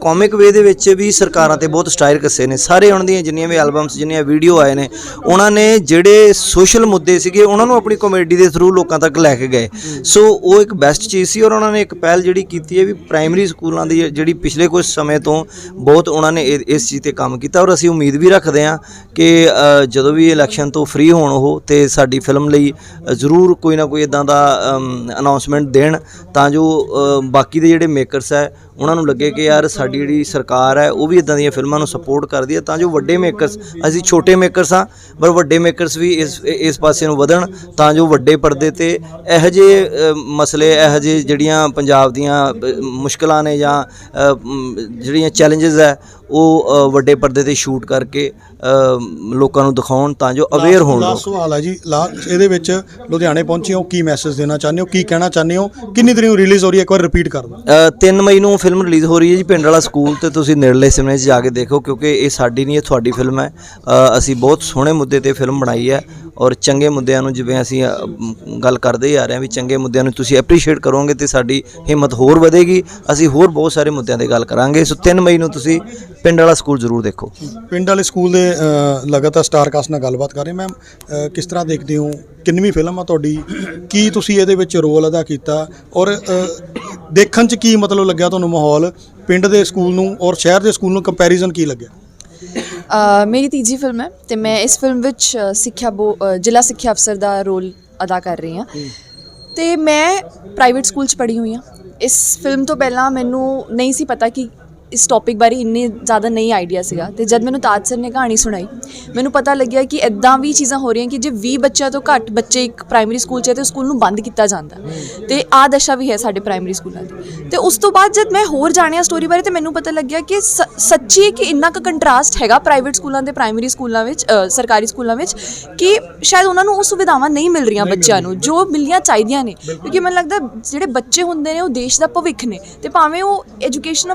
ਕਾਮਿਕ ਵੇ ਦੇ ਵਿੱਚ ਵੀ ਸਰਕਾਰਾਂ ਤੇ ਬਹੁਤ ਸਟਾਈਲ ਕੱਸੇ ਨੇ। ਸਾਰੇ ਉਹਨਾਂ ਦੀਆਂ ਜਿੰਨੀਆਂ ਵੀ ਐਲਬਮਸ ਜਿੰਨੀਆਂ ਵੀਡੀਓ ਆਏ ਨੇ, ਉਹਨਾਂ ਨੇ ਜਿਹੜੇ ਸੋਸ਼ਲ ਮੁੱਦੇ ਸੀਗੇ, ਉਹਨਾਂ ਨੂੰ ਆਪਣੀ ਕਾਮੇਡੀ ਦੇ ਥਰੂ ਲੋਕਾਂ ਤੱਕ ਲੈ ਕੇ ਗਏ। ਸੋ ਉਹ ਇੱਕ ਬੈਸਟ ਚੀਜ਼ ਸੀ ਔਰ ਉਹਨਾਂ ਨੇ ਇੱਕ ਪਹਿਲ ਜਿਹੜੀ ਕੀਤੀ ਹੈ ਵੀ ਪ੍ਰਾਇਮਰੀ ਸਕੂਲਾਂ ਦੀ ਜਿਹੜੀ ਪਿਛਲੇ ਕੁਝ ਸਮੇਂ ਤੋਂ ਬਹੁਤ ਉਹਨਾਂ ਨੇ ਇਹ- ਇਸ ਚੀਜ਼ ਤੇ ਕੰਮ ਕੀਤਾ ਔਰ ਅਸੀਂ ਉਮੀਦ ਵੀ ਰੱਖਦੇ ਹਾਂ ਕਿ ਜਦੋਂ ਵੀ ਇਲੈਕਸ਼ਨ ਤੋਂ ਫ੍ਰੀ ਹੋਣ ਉਹ ਤੇ ਸਾਡੀ ਫਿਲਮ ਲਈ ਜ਼ਰੂਰ ਕੋਈ ਨਾ ਕੋਈ ਇਦਾਂ ਦਾ ਅਨਾਉਂਸਮੈਂਟ ਦੇਣ ਤਾਂ ਜੋ ਬਾਕੀ ਦੇ ਜਿਹੜੇ ਮੇਕਰਸ ਹੈ ਉਹਨਾਂ ਨੂੰ ਲੱਗੇ ਕਿ ਯਾਰ ਸਾਡੀ ਜਿਹੜੀ ਸਰਕਾਰ ਹੈ ਉਹ ਵੀ ਇਦਾਂ ਦੀਆਂ ਫਿਲਮਾਂ ਨੂੰ ਸਪੋਰਟ ਕਰਦੀ ਹੈ ਤਾਂ ਜੋ ਵੱਡੇ ਮੇਕਰਸ ਅਸੀਂ ਛੋਟੇ ਮੇਕਰਸ ਹਾਂ ਪਰ ਵੱਡੇ ਮੇਕਰਸ ਵੀ ਇਸ ਇਸ ਪਾਸੇ ਨੂੰ ਵਧਣ ਤਾਂ ਜੋ ਵੱਡੇ ਪਰਦੇ ਤੇ ਇਹੋ ਜਿਹੇ ਮਸਲੇ ਇਹੋ ਜਿਹੇ ਜਿਹੜੀਆਂ ਪੰਜਾਬ ਦੀਆਂ ਅ, ਮੁਸ਼ਕਲਾਂ ਨੇ ਜਾਂ ਜਿਹੜੀਆਂ ਚੈਲੰਜਸ ਹੈ ਉਹ ਵੱਡੇ ਪਰਦੇ ਤੇ ਸ਼ੂਟ ਕਰਕੇ ਲੋਕਾਂ ਨੂੰ ਦਿਖਾਉਣ ਤਾਂ ਜੋ ਅਵੇਅਰ ਹੋਣ ਲਾਸਟ ਸਵਾਲ ਹੈ ਜੀ ਲਾ ਇਹਦੇ ਵਿੱਚ ਲੁਧਿਆਣੇ ਪਹੁੰਚੇ ਹੋ ਕੀ ਮੈਸੇਜ ਦੇਣਾ ਚਾਹੁੰਦੇ ਹੋ ਕੀ ਕਹਿਣਾ ਚਾਹੁੰਦੇ ਹੋ ਕਿੰਨੀ ਤਰੀਕ ਨੂੰ ਰਿਲੀਜ਼ ਹੋ ਰਹੀ ਹੈ ਇੱਕ ਵਾਰ ਰਿਪੀਟ ਕਰ ਦਿਓ। ਅ, 3 ਮਈ ਨੂੰ ਫਿਲਮ ਰਿਲੀਜ਼ ਹੋ ਰਹੀ ਹੈ ਜੀ ਪਿੰਡ ਵਾਲਾ ਸਕੂਲ ਤੇ ਤੁਸੀਂ ਨੇੜਲੇ ਸਿਨੇਮੇ 'ਚ ਜਾ ਕੇ ਦੇਖੋ ਕਿਉਂਕਿ ਇਹ ਸਾਡੀ ਨਹੀਂ ਇਹ ਤੁਹਾਡੀ ਫਿਲਮ ਹੈ। ਅਸੀਂ ਬਹੁਤ ਸੋਹਣੇ ਮੁੱਦੇ ਤੇ ਫਿਲਮ ਬਣਾਈ ਹੈ। ਔਰ ਚੰਗੇ ਮੁੱਦਿਆਂ ਨੂੰ ਜਿਵੇਂ ਅਸੀਂ ਗੱਲ ਕਰਦੇ ਹੀ ਆ ਰਹੇ ਹਾਂ ਵੀ ਚੰਗੇ ਮੁੱਦਿਆਂ ਨੂੰ ਤੁਸੀਂ ਐਪਰੀਸ਼ੀਏਟ ਕਰੋਗੇ ਤੇ ਸਾਡੀ ਹਿੰਮਤ ਹੋਰ ਵਧੇਗੀ। ਅਸੀਂ ਹੋਰ ਬਹੁਤ ਸਾਰੇ ਮੁੱਦਿਆਂ ਤੇ ਗੱਲ ਕਰਾਂਗੇ। ਸੋ 3 ਮਈ ਨੂੰ ਤੁਸੀਂ ਪਿੰਡ ਵਾਲਾ ਸਕੂਲ ਜ਼ਰੂਰ ਦੇਖੋ। ਪਿੰਡ ਵਾਲੇ ਸਕੂਲ ਦੇ ਲਗਾਤਾਰ ਸਟਾਰ ਕਾਸਟ ਨਾਲ ਗੱਲਬਾਤ ਕਰ ਰਹੇ ਮੈਮ ਕਿਸ ਤਰ੍ਹਾਂ ਦੇਖਦੇ ਹੋ? ਕਿੰਨਵੀਂ ਫਿਲਮ ਆ ਤੁਹਾਡੀ? ਕੀ ਤੁਸੀਂ ਇਹਦੇ ਵਿੱਚ ਰੋਲ ਅਦਾ ਕੀਤਾ? ਔਰ ਦੇਖਣ 'ਚ ਕੀ ਮਤਲਬ ਲੱਗਿਆ ਤੁਹਾਨੂੰ ਮਾਹੌਲ? ਪਿੰਡ ਦੇ ਸਕੂਲ ਨੂੰ ਔਰ ਸ਼ਹਿਰ ਦੇ ਸਕੂਲ ਨੂੰ ਕੰਪੈਰੀਜ਼ਨ ਕੀ ਲੱਗਿਆ? ਮੇਰੀ ਤੀਜੀ ਫਿਲਮ ਹੈ ਤੇ ਮੈਂ ਇਸ ਫਿਲਮ ਵਿੱਚ ਸਿੱਖਿਆ ਬੋ ਜ਼ਿਲ੍ਹਾ ਸਿੱਖਿਆ ਅਫਸਰ ਦਾ ਰੋਲ ਅਦਾ ਕਰ ਰਹੀ ਹਾਂ। ਤੇ ਮੈਂ ਪ੍ਰਾਈਵੇਟ ਸਕੂਲ 'ਚ ਪੜ੍ਹੀ ਹੋਈ ਹਾਂ। ਇਸ ਫਿਲਮ ਤੋਂ ਪਹਿਲਾਂ ਮੈਨੂੰ ਨਹੀਂ ਸੀ ਪਤਾ ਕਿ ਇਸ ਟੌਪਿਕ ਬਾਰੇ ਇੰਨੇ ਜ਼ਿਆਦਾ ਨਹੀਂ ਆਈਡੀਆ ਸੀਗਾ ਤੇ ਜਦ ਮੈਨੂੰ ਤਾਜ ਸਰ ਨੇ ਕਹਾਣੀ ਸੁਣਾਈ ਮੈਨੂੰ ਪਤਾ ਲੱਗਿਆ ਕਿ ਇਦਾਂ ਵੀ ਚੀਜ਼ਾਂ ਹੋ ਰਹੀਆਂ ਕਿ ਜੇ 20 ਬੱਚਿਆਂ ਤੋਂ ਘੱਟ ਬੱਚੇ ਇੱਕ ਪ੍ਰਾਇਮਰੀ ਸਕੂਲ 'ਚ ਹੈ ਤੇ ਸਕੂਲ ਨੂੰ ਬੰਦ ਕੀਤਾ ਜਾਂਦਾ ਤੇ ਆ ਦਸ਼ਾ ਵੀ ਹੈ ਸਾਡੇ ਪ੍ਰਾਇਮਰੀ ਸਕੂਲਾਂ ਦੀ ਤੇ ਉਸ ਤੋਂ ਬਾਅਦ ਜਦ ਮੈਂ ਹੋਰ ਜਾਣਿਆ ਸਟੋਰੀ ਬਾਰੇ ਤੇ ਮੈਨੂੰ ਪਤਾ ਲੱਗਿਆ ਕਿ ਸੱਚੀ ਕਿ ਇੰਨਾ ਕੁ ਕੰਟਰਾਸਟ ਹੈਗਾ ਪ੍ਰਾਈਵੇਟ ਸਕੂਲਾਂ ਤੇ ਪ੍ਰਾਇਮਰੀ ਸਕੂਲਾਂ ਵਿੱਚ ਸਰਕਾਰੀ ਸਕੂਲਾਂ ਵਿੱਚ ਕਿ ਸ਼ਾਇਦ ਉਹਨਾਂ ਨੂੰ ਉਹ ਸੁਵਿਧਾਵਾਂ ਨਹੀਂ ਮਿਲ ਰਹੀਆਂ ਬੱਚਿਆਂ ਨੂੰ ਜੋ ਮਿਲਣੀਆਂ ਚਾਹੀਦੀਆਂ ਨੇ ਕਿਉਂਕਿ ਮੈਨੂੰ ਲੱਗਦਾ ਜਿਹੜੇ ਬੱਚੇ ਹੁੰਦੇ ਨੇ ਉਹ ਦੇਸ਼ ਦਾ ਭਵਿੱਖ ਨੇ ਤੇ ਭਾਵੇਂ ਉਹ ਐਜੂਕੇਸ਼ਨ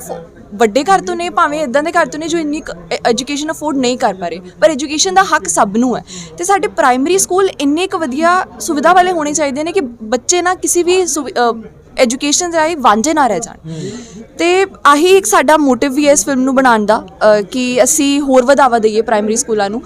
ਵੱਡੇ ਘਰ ਤੋਂ ਨੇ, ਭਾਵੇਂ ਇਦਾਂ ਦੇ ਘਰ ਤੋਂ ਨੇ, ਜੋ ਇੰਨੀ ਐਜੂਕੇਸ਼ਨ ਅਫੋਰਡ ਨਹੀਂ ਕਰ ਪਾ ਰਹੇ। ਪਰ ਐਜੂਕੇਸ਼ਨ ਦਾ ਹੱਕ ਸਭ ਨੂੰ ਹੈ। ਤੇ ਸਾਡੇ ਪ੍ਰਾਇਮਰੀ ਸਕੂਲ ਇੰਨੇ ਕੁ ਵਧੀਆ ਸੁਵਿਧਾ ਵਾਲੇ ਹੋਣੇ ਚਾਹੀਦੇ ਨੇ ਕਿ ਬੱਚੇ ਨਾ ਕਿਸੇ ਵੀ ਐਜੂਕੇਸ਼ਨ ਰਾਹੀਂ ਵਾਂਝੇ ਨਾ ਰਹਿ ਜਾਣ। ਤੇ ਆਹੀ ਇੱਕ ਸਾਡਾ ਮੋਟਿਵ ਵੀ ਹੈ ਇਸ ਫਿਲਮ ਨੂੰ ਬਣਾਉਣ ਦਾ ਅ, ਕਿ ਅਸੀਂ ਹੋਰ ਵਧਾਵਾ ਦਈਏ ਪ੍ਰਾਇਮਰੀ ਸਕੂਲਾਂ ਨੂੰ।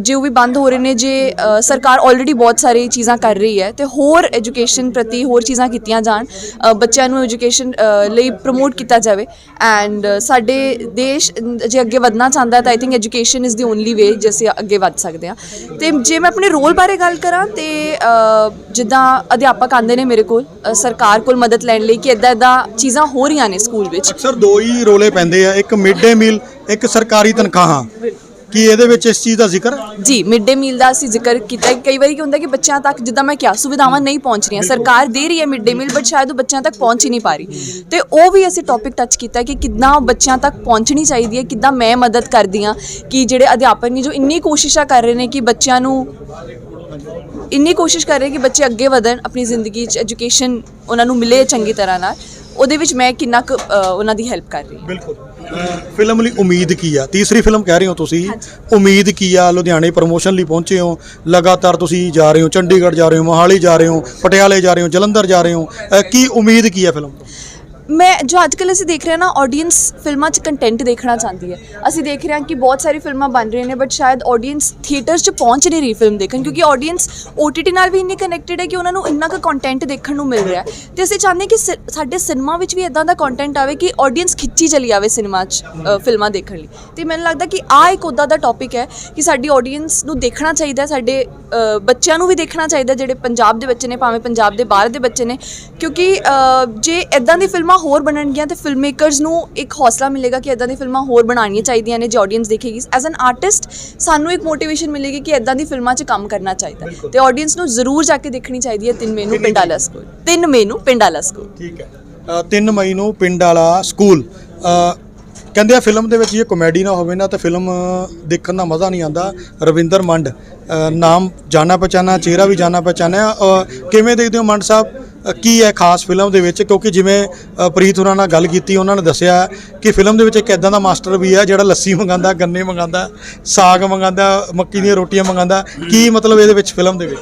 ਜੇ ਉਹ ਵੀ ਬੰਦ ਹੋ ਰਹੇ ਨੇ ਜੇ ਅ, ਸਰਕਾਰ ਆਲਰੇਡੀ ਬਹੁਤ ਸਾਰੀ ਚੀਜ਼ਾਂ ਕਰ ਰਹੀ ਹੈ ਤੇ ਹੋਰ ਐਜੂਕੇਸ਼ਨ ਪ੍ਰਤੀ ਹੋਰ ਚੀਜ਼ਾਂ ਕੀਤੀਆਂ ਜਾਣ ਅ, ਬੱਚਿਆਂ ਨੂੰ ਐਜੂਕੇਸ਼ਨ ਲਈ ਪ੍ਰਮੋਟ ਕੀਤਾ ਜਾਵੇ। ਐਂਡ ਸਾਡੇ ਦੇਸ਼ ਅ, ਜੇ ਅੱਗੇ ਵਧਣਾ ਚਾਹੁੰਦਾ ਹੈ ਤਾਂ I think education is the only way ਜਿਸ ਅਸੀਂ ਅੱਗੇ ਵੱਧ ਸਕਦੇ ਹਾਂ। ਤੇ ਜੇ ਮੈਂ ਆਪਣੇ ਰੋਲ ਬਾਰੇ ਗੱਲ ਕਰਾਂ ਤੇ ਅ, ਜਿੱਦਾਂ ਅਧਿਆਪਕ ਆਉਂਦੇ ਨੇ ਮੇਰੇ ਕੋਲ ਅ, ਸਰਕਾਰ ਕੋਲ ਮਦਦ ਲੈਣ ਲਈ ਕਿ ਇਦਾਂ ਇਦਾਂ ਚੀਜ਼ਾਂ ਹੋ ਰਹੀਆਂ ਨੇ ਸਕੂਲ ਵਿੱਚ। ਅਕਸਰ ਦੋ ਹੀ ਰੋਲੇ ਪੈਂਦੇ ਆ ਇੱਕ ਮਿਡ ਡੇ ਮੀਲ ਇੱਕ ਸਰਕਾਰੀ ਤਨਖਾਹਾਂ। ਕੀ ਇਹਦੇ ਵਿੱਚ ਇਸ ਚੀਜ਼ ਦਾ ਜ਼ਿਕਰ? ਜੀ ਮਿਡ ਡੇ ਮੀਲ ਦਾ ਅਸੀਂ ਜ਼ਿਕਰ ਕੀਤਾ। ਕਈ ਵਾਰੀ ਕੀ ਹੁੰਦਾ ਕਿ ਬੱਚਿਆਂ ਤੱਕ ਜਿੱਦਾਂ ਮੈਂ ਕਿਹਾ ਸੁਵਿਧਾਵਾਂ ਨਹੀਂ ਪਹੁੰਚ ਰਹੀਆਂ। ਸਰਕਾਰ ਦੇ ਰਹੀ ਹੈ ਮਿਡ ਡੇ ਮੀਲ ਬਟ ਸ਼ਾਇਦ ਉਹ ਬੱਚਿਆਂ ਤੱਕ ਪਹੁੰਚ ਹੀ ਨਹੀਂ ਪਾ ਰਹੀ। ਤੇ ਉਹ ਵੀ ਅਸੀਂ ਟੌਪਿਕ ਟੱਚ ਕੀਤਾ ਕਿ ਕਿੱਦਾਂ ਬੱਚਿਆਂ ਤੱਕ ਪਹੁੰਚਣੀ ਚਾਹੀਦੀ ਹੈ ਕਿੱਦਾਂ ਮੈਂ ਮਦਦ ਕਰਦੀ ਹਾਂ ਕਿ ਜਿਹੜੇ ਅਧਿਆਪਕ ਨੇ ਜੋ ਇੰਨੀ ਕੋਸ਼ਿਸ਼ਾਂ ਕਰ ਰਹੇ ਨੇ ਕਿ ਬੱਚਿਆਂ ਨੂੰ ਇੰਨੀ ਕੋਸ਼ਿਸ਼ ਕਰ ਰਹੇ ਕਿ ਬੱਚੇ ਅੱਗੇ ਵਧਣ ਆਪਣੀ ਜ਼ਿੰਦਗੀ 'ਚ ਐਜੂਕੇਸ਼ਨ ਉਹਨਾਂ ਨੂੰ ਮਿਲੇ ਚੰਗੀ ਤਰ੍ਹਾਂ ਨਾਲ ਉਹਦੇ ਵਿੱਚ ਮੈਂ ਕਿੰਨਾ ਕੁ ਅ, ਉਹਨਾਂ ਦੀ ਹੈਲਪ ਕਰ ਰਹੀ ਹਾਂ। ਬਿਲਕੁਲ। ਫਿਲਮ ਲਈ ਉਮੀਦ ਕੀ ਆ? ਤੀਸਰੀ ਫਿਲਮ ਕਹਿ ਰਹੇ ਹੋ ਤੁਸੀਂ। ਉਮੀਦ ਕੀ ਆ? ਲੁਧਿਆਣੇ ਪ੍ਰੋਮੋਸ਼ਨ ਲਈ ਪਹੁੰਚੇ ਹੋ। ਲਗਾਤਾਰ ਤੁਸੀਂ ਜਾ ਰਹੇ ਹੋ ਚੰਡੀਗੜ੍ਹ ਜਾ ਰਹੇ ਹੋ ਮੋਹਾਲੀ ਜਾ ਰਹੇ ਹੋ ਪਟਿਆਲੇ ਜਾ ਰਹੇ ਹੋ ਜਲੰਧਰ ਜਾ ਰਹੇ ਹੋ। ਅ, ਕੀ ਉਮੀਦ ਕੀ ਆ ਫਿਲਮ ਤੋਂ? ਮੈਂ ਜੋ ਅੱਜ ਕੱਲ੍ਹ ਅਸੀਂ ਦੇਖ ਰਹੇ ਹਾਂ ਨਾ ਆਡੀਅנס ਫਿਲਮਾਂ 'ਚ ਕੰਟੈਂਟ ਦੇਖਣਾ ਚਾਹੁੰਦੀ ਹੈ। ਅਸੀਂ ਦੇਖ ਰਹੇ ਹਾਂ ਕਿ ਬਹੁਤ ਸਾਰੀ ਫਿਲਮਾਂ ਬਣ ਰਹੀਆਂ ਨੇ ਬਟ ਸ਼ਾਇਦ ਆਡੀਅנס ਥੀਏਟਰ 'ਚ ਪਹੁੰਚ ਨਹੀਂ ਰਹੀ ਫਿਲਮ ਦੇਖਣ ਕਿਉਂਕਿ ਆਡੀਅנס OTT ਨਾਲ ਵੀ ਇੰਨੀ ਕਨੈਕਟਿਡ ਹੈ ਕਿ ਉਹਨਾਂ ਨੂੰ ਇੰਨਾ ਕੁ ਕੰਟੈਂਟ ਦੇਖਣ ਨੂੰ ਮਿਲ ਰਿਹਾ ਹੈ। ਤੇ ਅਸੀਂ ਚਾਹੁੰਦੇ ਕਿ ਸਿ- ਸਾਡੇ ਸਿਨੇਮਾ ਵਿੱਚ ਵੀ ਇਦਾਂ ਦਾ ਕੰਟੈਂਟ ਆਵੇ ਕਿ ਆਡੀਅנס ਖਿੱਚੀ ਚਲੀ ਆਵੇ ਸਿਨੇਮਾ 'ਚ ਫਿਲਮਾਂ ਦੇਖਣ ਲਈ। ਤੇ ਮੈਨੂੰ ਲੱਗਦਾ ਕਿ ਆ ਇੱਕ ਉੱਦਾਂ ਦਾ ਟੌਪਿਕ ਹੈ ਕਿ ਸਾਡੀ ਆਡੀਅנס ਨੂੰ ਦੇਖਣਾ ਚਾਹੀਦਾ ਹੈ, ਸਾਡੇ ਬੱਚਿਆਂ ਨੂੰ ਵੀ ਦੇਖਣਾ ਚਾਹੀਦਾ ਜਿਹੜੇ ਪੰਜਾਬ ਦੇ ਬੱਚੇ ਨੇ ਭਾਵੇਂ ਪੰਜਾਬ ਦੇ ਬਾਹਰ ਦੇ ਬੱਚੇ ਨੇ ਕਿਉਂਕਿ ਜੇ ਇਦਾਂ ਦੀ ਫਿਲਮਾਂ ਹੋਰ ਬਣਨਗੀਆਂ ਤੇ ਫਿਲਮ ਮੇਕਰਸ ਨੂੰ ਇੱਕ ਹੌਸਲਾ ਮਿਲੇਗਾ ਕਿ ਇਦਾਂ ਦੀ ਫਿਲਮਾਂ ਹੋਰ ਬਣਾਉਣੀਆਂ ਚਾਹੀਦੀਆਂ ਨੇ ਜੇ ਆਡੀਅנס ਦੇਖੇਗੀ। ਐਜ਼ ਐਨ ਆਰਟਿਸਟ ਸਾਨੂੰ ਇੱਕ ਮੋਟੀਵੇਸ਼ਨ ਮਿਲੇਗੀ ਕਿ ਇਦਾਂ ਦੀ ਫਿਲਮਾਂ 'ਚ ਕੰਮ ਕਰਨਾ ਚਾਹੀਦਾ ਤੇ ਆਡੀਅנס ਨੂੰ ਜ਼ਰੂਰ ਜਾ ਕੇ ਦੇਖਣੀ ਚਾਹੀਦੀ ਹੈ 3 ਮਈ ਨੂੰ ਪਿੰਡ ਵਾਲਾ ਸਕੂਲ 3 ਮਈ ਨੂੰ ਪਿੰਡ ਵਾਲਾ ਸਕੂਲ ਠੀਕ ਹੈ। 3 ਮਈ ਨੂੰ ਪਿੰਡ ਵਾਲਾ ਸਕੂਲ ਕਹਿੰਦੇ ਆ ਫਿਲਮ ਦੇ ਵਿੱਚ ਜੇ ਕਾਮੇਡੀ ਨਾ ਹੋਵੇ ਨਾ ਤਾਂ ਫਿਲਮ ਦੇਖਣ ਦਾ ਮਜ਼ਾ ਨਹੀਂ ਆਉਂਦਾ। ਰਵਿੰਦਰ ਮੰਡ ਨਾਮ ਜਾਣਾ ਪਛਾਣਾ ਚਿਹਰਾ ਵੀ ਜਾਣਾ ਪਛਾਣਿਆ। ਕਿਵੇਂ ਦੇਖਦੇ ਹੋ ਮੰਡ ਸਾਹਿਬ? ਕੀ ਹੈ ਖਾਸ ਫਿਲਮ ਦੇ ਵਿੱਚ? ਕਿਉਂਕਿ ਜਿਵੇਂ ਪ੍ਰੀਤ ਹੋਰਾਂ ਨਾਲ ਗੱਲ ਕੀਤੀ, ਉਹਨਾਂ ਨੇ ਦੱਸਿਆ ਕਿ ਫਿਲਮ ਦੇ ਵਿੱਚ ਇੱਕ ਐਦਾਂ ਦਾ ਮਾਸਟਰ ਵੀ ਹੈ ਜਿਹੜਾ ਲੱਸੀ ਮੰਗਾਉਂਦਾ, ਗੰਨੇ ਮੰਗਾਉਂਦਾ, ਸਾਗ ਮੰਗਾਉਂਦਾ, ਮੱਕੀ ਦੀਆਂ ਰੋਟੀਆਂ ਮੰਗਾਉਂਦਾ। ਕੀ ਮਤਲਬ ਇਹਦੇ ਵਿੱਚ ਫਿਲਮ ਦੇ ਵਿੱਚ?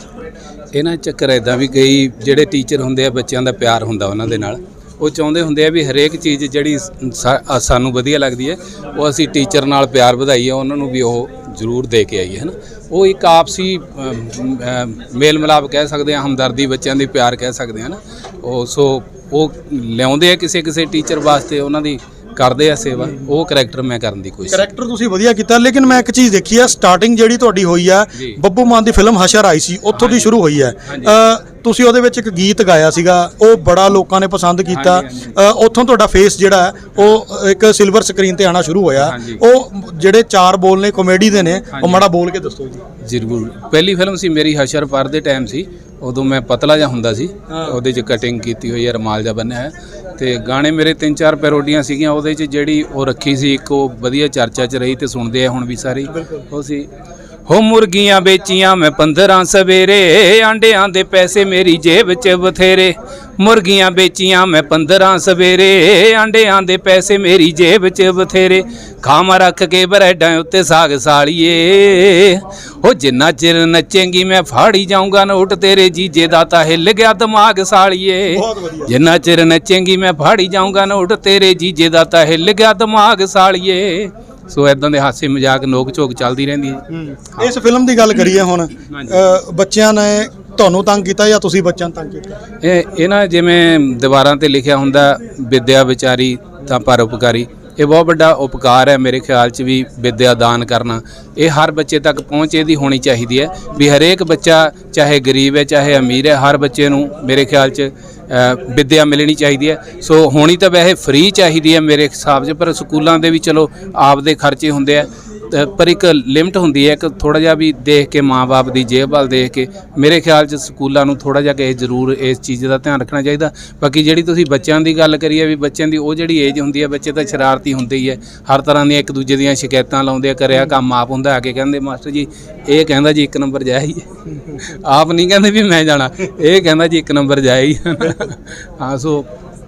ਇਹਨਾਂ 'ਚ ਚੱਕਰ ਇਦਾਂ ਵੀ ਕਈ ਜਿਹੜੇ ਟੀਚਰ ਹੁੰਦੇ ਆ, ਬੱਚਿਆਂ ਦਾ ਪਿਆਰ ਹੁੰਦਾ ਉਹਨਾਂ ਦੇ ਨਾਲ। ਉਹ ਚਾਹੁੰਦੇ ਹੁੰਦੇ ਆ ਵੀ ਹਰੇਕ ਚੀਜ਼ ਜਿਹੜੀ ਸਾ- ਸਾਨੂੰ ਵਧੀਆ ਲੱਗਦੀ ਹੈ, ਉਹ ਅਸੀਂ ਟੀਚਰ ਨਾਲ ਪਿਆਰ ਵਧਾਈਏ, ਉਹਨਾਂ ਨੂੰ ਵੀ ਉਹ ਜ਼ਰੂਰ ਦੇ ਕੇ ਆਈਏ, ਹਨਾ? ਉਹ ਇੱਕ ਆਪਸੀ ਮੇਲ ਮਿਲਾਪ ਕਹਿ ਸਕਦੇ ਆ ਹਮਦਰਦੀ ਬੱਚਿਆਂ ਦੀ ਪਿਆਰ ਕਹਿ ਸਕਦੇ ਆ ਨਾ ਉਹ, ਸੋ, ਉਹ ਲਿਆਉਂਦੇ ਆ ਕਿਸੇ ਕਿਸੇ ਟੀਚਰ ਵਾਸਤੇ, ਉਹਨਾਂ ਦੀ ਕਰਦੇ ਆ ਸੇਵਾ ਉਹ ਕਰੈਕਟਰ ਮੈਂ ਕਰਨ ਦੀ ਕੋਸ਼ਿਸ਼ ਕਰੈਕਟਰ ਤੁਸੀਂ ਵਧੀਆ ਕੀਤਾ ਲੇਕਿਨ ਮੈਂ ਇੱਕ ਚੀਜ਼ ਦੇਖੀ ਆ ਸਟਾਰਟਿੰਗ ਜਿਹੜੀ ਤੁਹਾਡੀ ਹੋਈ ਆ ਜੀ। ਬੱਬੂ ਮਾਨ ਦੀ ਫਿਲਮ ਹਸ਼ਰ ਆਈ ਸੀ ਉੱਥੋਂ ਦੀ ਸ਼ੁਰੂ ਹੋਈ ਹੈ ਅ, ਤੁਸੀਂ ਉਹਦੇ ਵਿੱਚ ਇੱਕ ਗੀਤ ਗਾਇਆ ਸੀਗਾ ਉਹ ਬੜਾ ਲੋਕਾਂ ਨੇ ਪਸੰਦ ਕੀਤਾ। ਅ, ਉੱਥੋਂ ਤੁਹਾਡਾ ਫੇਸ ਜਿਹੜਾ ਹੈ, ਉਹ ਇੱਕ ਸਿਲਵਰ ਸਕਰੀਨ ਤੇ ਆਣਾ ਸ਼ੁਰੂ ਹੋਇਆ। ਹਾਂਜੀ। ਉਹ ਜਿਹੜੇ ਚਾਰ ਬੋਲ ਨੇ ਕਾਮੇਡੀ ਦੇ ਨੇ ਉਹ। ਮਾੜਾ ਬੋਲ ਕੇ ਦੱਸੋ ਜੀ। ਜ਼ਰੂਰ। ਪਹਿਲੀ ਫਿਲਮ ਸੀ ਮੇਰੀ ਹਸ਼ਰ ਪਰ ਦੇ ਟਾਈਮ ਸੀ। ਉਦੋਂ ਮੈਂ ਪਤਲਾ ਜਿਹਾ ਹੁੰਦਾ ਸੀ ਉਹਦੇ 'ਚ ਕਟਿੰਗ ਕੀਤੀ ਹੋਈ ਹੈ ਰਮਾਲ ਜਿਹਾ ਬੰਨਿਆ ਹੈ ਤੇ ਗਾਣੇ ਮੇਰੇ ਤਿੰਨ ਚਾਰ ਪੈਰੋਡੀਆਂ ਸੀਗੀਆਂ ਉਹਦੇ 'ਚ ਜਿਹੜੀ ਉਹ ਰੱਖੀ ਸੀ ਇੱਕ ਉਹ ਵਧੀਆ ਚਰਚਾ 'ਚ ਰਹੀ ਤੇ ਸੁਣਦੇ ਆ ਹੁਣ ਵੀ ਸਾਰੇ। ਉਹ ਸੀ ਹੋ ਮੁਰਗੀਆਂ ਵੇਚੀਆਂ ਮੈਂ 15 ਸਵੇਰੇ ਆਂਡਿਆਂ ਦੇ ਪੈਸੇ ਮੇਰੀ ਜੇਬ 'ਚ ਬਥੇਰੇ। ਮੁਰਗੀਆਂ ਵੇਚੀਆਂ ਮੈਂ 15 ਸਵੇਰੇ ਆਂਡਿਆਂ ਦੇ ਪੈਸੇ ਮੇਰੀ ਜੇਬ 'ਚ ਬਥੇਰੇ। ਖਾਮਾ ਰੱਖ ਕੇ ਬਰੈਡਾਂ ਉੱਤੇ ਸਾਗ ਸਾਲੀਏ। ਹੋ ਜਿੰਨਾ ਚਿਰ ਨੱਚੇਂਗੀ ਮੈਂ ਫਾੜੀ ਜਾਊਂਗਾ ਨੋਟ ਤੇਰੇ ਜੀਜੇ ਦਾ ਤਾਂ ਹਿੱਲ ਗਿਆ ਦਿਮਾਗ ਸਾਲੀਏ। ਜਿੰਨਾ ਚਿਰ ਨੱਚੇਂਗੀ ਮੈਂ ਫਾੜੀ ਜਾਊਂਗਾ ਨੋਟ ਤੇਰੇ ਜੀਜੇ ਦਾ ਤਾਂ ਹਿੱਲ ਗਿਆ ਦਿਮਾਗ ਸਾਲੀਏ। ਸੋ ਐਦਾਂ ਦੇ ਹਾਸੇ ਮਜ਼ਾਕ ਨੋਕ ਝੋਕ ਚੱਲਦੀ ਰਹਿੰਦੀ ਹੈ। ਇਸ ਫਿਲਮ ਦੀ ਗੱਲ ਕਰੀਏ ਹੁਣ ਅ, ਬੱਚਿਆਂ ਨੇ ਤੁਹਾਨੂੰ ਤੰਗ ਕੀਤਾ ਜਾਂ ਤੁਸੀਂ ਬੱਚਿਆਂ ਨੂੰ ਤੰਗ ਕੀਤਾ? ਇਹ ਨਾ ਜਿਵੇਂ ਦੀਵਾਰਾਂ ਤੇ ਲਿਖਿਆ ਹੁੰਦਾ ਵਿਦਿਆ ਵਿਚਾਰੀ ਤਾਂ ਪਰਉਪਕਾਰੀ ਇਹ ਬਹੁਤ ਵੱਡਾ ਉਪਕਾਰ ਹੈ ਮੇਰੇ ਖਿਆਲ 'ਚ ਵੀ ਵਿਦਿਆ ਦਾਨ ਕਰਨਾ। ਇਹ ਹਰ ਬੱਚੇ ਤੱਕ ਪਹੁੰਚ ਇਹਦੀ ਹੋਣੀ ਚਾਹੀਦੀ ਹੈ ਵੀ ਹਰੇਕ ਬੱਚਾ ਚਾਹੇ ਗਰੀਬ ਹੈ ਚਾਹੇ ਅਮੀਰ ਹੈ ਹਰ ਬੱਚੇ ਨੂੰ ਮੇਰੇ ਖਿਆਲ 'ਚ ਵਿੱਦਿਆ ਮਿਲਣੀ ਚਾਹੀਦੀ ਹੈ। ਸੋ ਹੋਣੀ ਤਾਂ ਵੈਸੇ ਫ੍ਰੀ ਚਾਹੀਦੀ ਹੈ ਮੇਰੇ ਹਿਸਾਬ 'ਚ, ਪਰ ਸਕੂਲਾਂ ਦੇ ਵੀ ਚਲੋ ਆਪਦੇ ਖਰਚੇ ਹੁੰਦੇ ਆ। ਪਰ ਇੱਕ ਲਿਮਟ ਹੁੰਦੀ ਹੈ ਇੱਕ ਥੋੜਾ ਜਿਹਾ ਵੀ ਦੇਖ ਕੇ ਮਾਪੇ ਦੀ ਜੇਬ ਵੱਲ ਦੇਖ ਕੇ ਮੇਰੇ ਖਿਆਲ 'ਚ ਸਕੂਲਾਂ ਨੂੰ ਥੋੜਾ ਜਿਹਾ ਕਿ ਜ਼ਰੂਰ ਇਸ ਚੀਜ਼ ਦਾ ਧਿਆਨ ਰੱਖਣਾ ਚਾਹੀਦਾ। ਬਾਕੀ ਜਿਹੜੀ ਤੁਸੀਂ ਬੱਚਿਆਂ ਦੀ ਗੱਲ ਕਰੀਏ ਵੀ ਬੱਚਿਆਂ ਦੀ ਉਹ ਜਿਹੜੀ ਏਜ ਹੁੰਦੀ ਹੈ ਬੱਚੇ ਤਾਂ ਸ਼ਰਾਰਤੀ ਹੁੰਦੇ ਹੀ ਹੈ। ਹਰ ਤਰ੍ਹਾਂ ਦੀਆਂ ਇੱਕ ਦੂਜੇ ਦੀਆਂ ਸ਼ਿਕਾਇਤਾਂ ਲਾਉਂਦੇ ਆ, ਕਰਿਆ ਕੰਮ ਆਪ ਹੁੰਦਾ ਆ ਕੇ ਕਹਿੰਦੇ, ਮਾਸਟਰ ਜੀ, ਇਹ ਕਹਿੰਦਾ ਜੀ ਇੱਕ ਨੰਬਰ ਜਾਈ ਆਪ ਨਹੀਂ ਕਹਿੰਦੇ ਵੀ ਮੈਂ ਜਾਣਾ, ਇਹ ਕਹਿੰਦਾ ਜੀ ਇੱਕ ਨੰਬਰ ਜਾਈ ਹਾਂ, ਸੋ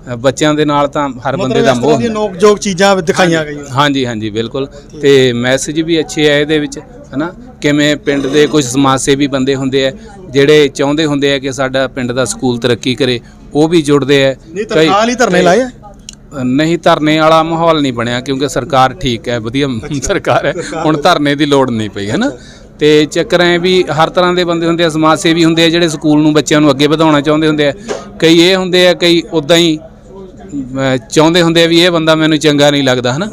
ਅ, ਬੱਚਿਆਂ ਦੇ ਨਾਲ ਤਾਂ ਹਰ ਬੰਦੇ ਦਾ ਮੋਹ ਦੀਆਂ ਨੋਕ ਜੋਕ ਚੀਜ਼ਾਂ ਦਿਖਾਈਆਂ ਗਈਆਂ। ਹਾਂਜੀ ਹਾਂਜੀ ਬਿਲਕੁਲ। ਤੇ ਮੈਸੇਜ ਵੀ ਅੱਛੇ ਆ ਇਹਦੇ ਵਿੱਚ ਹਨਾ? ਕਿਵੇਂ ਪਿੰਡ ਦੇ ਕੁਝ ਸਮਾਜ ਸੇਵੀ ਬੰਦੇ ਹੁੰਦੇ ਆ ਜਿਹੜੇ ਚਾਹੁੰਦੇ ਹੁੰਦੇ ਆ ਕਿ ਸਾਡਾ ਪਿੰਡ ਦਾ ਸਕੂਲ ਤਰੱਕੀ ਕਰੇ ਉਹ ਵੀ ਜੁੜਦੇ ਆ। ਨਹੀਂ ਤਨਖਾਹ ਲਈ ਧਰਨੇ ਲਾਏ ਆ? ਨਹੀਂ ਧਰਨੇ ਵਾਲਾ ਮਾਹੌਲ ਨਹੀਂ ਬਣਿਆ ਕਿਉਂਕਿ ਸਰਕਾਰ ਠੀਕ ਹੈ ਵਧੀਆ ਸਰਕਾਰ ਹੈ। ਹੁਣ ਧਰਨੇ ਦੀ ਲੋੜ ਨਹੀਂ ਪਈ ਹੈ ਨਾ ਤੇ ਚੱਕਰ ਐ ਵੀ ਹਰ ਤਰ੍ਹਾਂ ਦੇ ਬੰਦੇ ਹੁੰਦੇ ਆ ਸਮਾਜ ਸੇਵੀ ਹੁੰਦੇ ਆ ਜਿਹੜੇ ਸਕੂਲ ਨੂੰ ਬੱਚਿਆਂ ਨੂੰ ਅੱਗੇ ਵਧਾਉਣਾ ਚਾਹੁੰਦੇ ਹੁੰਦੇ ਆ। ਕਈ ਇਹ ਹੁੰਦੇ ਆ ਕਈ ਉਦਾਂ ਹੀ ਅਮ, ਚਾਹੁੰਦੇ ਹੁੰਦੇ ਆ ਵੀ ਇਹ ਬੰਦਾ ਮੈਨੂੰ ਚੰਗਾ ਨਹੀਂ ਲੱਗਦਾ ਹਨਾ?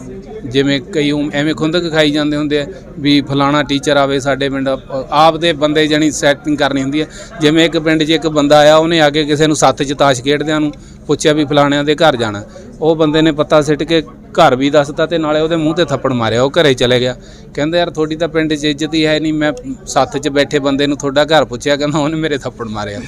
ਜਿਵੇਂ ਕਈ ਉਂ- ਐਵੇਂ ਖੁੰਦਕ ਖਾਈ ਜਾਂਦੇ ਹੁੰਦੇ ਆ ਵੀ ਫਲਾਣਾ ਟੀਚਰ ਆਵੇ ਸਾਡੇ ਪਿੰਡ ਅ- ਆਪ ਬੰਦੇ ਜਾਣੀ ਸੈਟਿੰਗ ਕਰਨੀ ਹੁੰਦੀ ਹੈ ਜਿਵੇਂ ਇੱਕ ਪਿੰਡ 'ਚ ਇੱਕ ਬੰਦਾ ਆਇਆ ਉਹਨੇ ਆ ਕੇ ਕਿਸੇ ਨੂੰ ਸੱਤ 'ਚ ਤਾਸ਼ ਖੇਡਦਿਆਂ ਨੂੰ ਪੁੱਛਿਆ ਵੀ ਫਲਾਣਿਆਂ ਦੇ ਘਰ ਜਾਣਾ। ਉਹ ਬੰਦੇ ਨੇ ਪੱਤਾ ਸਿੱਟ ਕੇ ਘਰ ਵੀ ਦੱਸਤਾ ਤੇ ਨਾਲੇ ਉਹਦੇ ਮੂੰਹ ਤੇ ਥੱਪੜ ਮਾਰਿਆ, ਉਹ ਘਰੇ ਚਲੇ ਗਿਆ। ਕਹਿੰਦਾ, ਯਾਰ, ਤੁਹਾਡੀ ਤਾਂ ਪਿੰਡ 'ਚ ਇੱਜ਼ਤ ਹੀ ਹੈ ਨਹੀਂ, ਮੈਂ ਸੱਥ 'ਚ ਬੈਠੇ ਬੰਦੇ ਨੂੰ ਤੁਹਾਡਾ ਘਰ ਪੁੱਛਿਆ, ਕਹਿੰਦਾ, ਉਹਨੇ ਮੇਰੇ ਥੱਪੜ ਮਾਰਿਆ।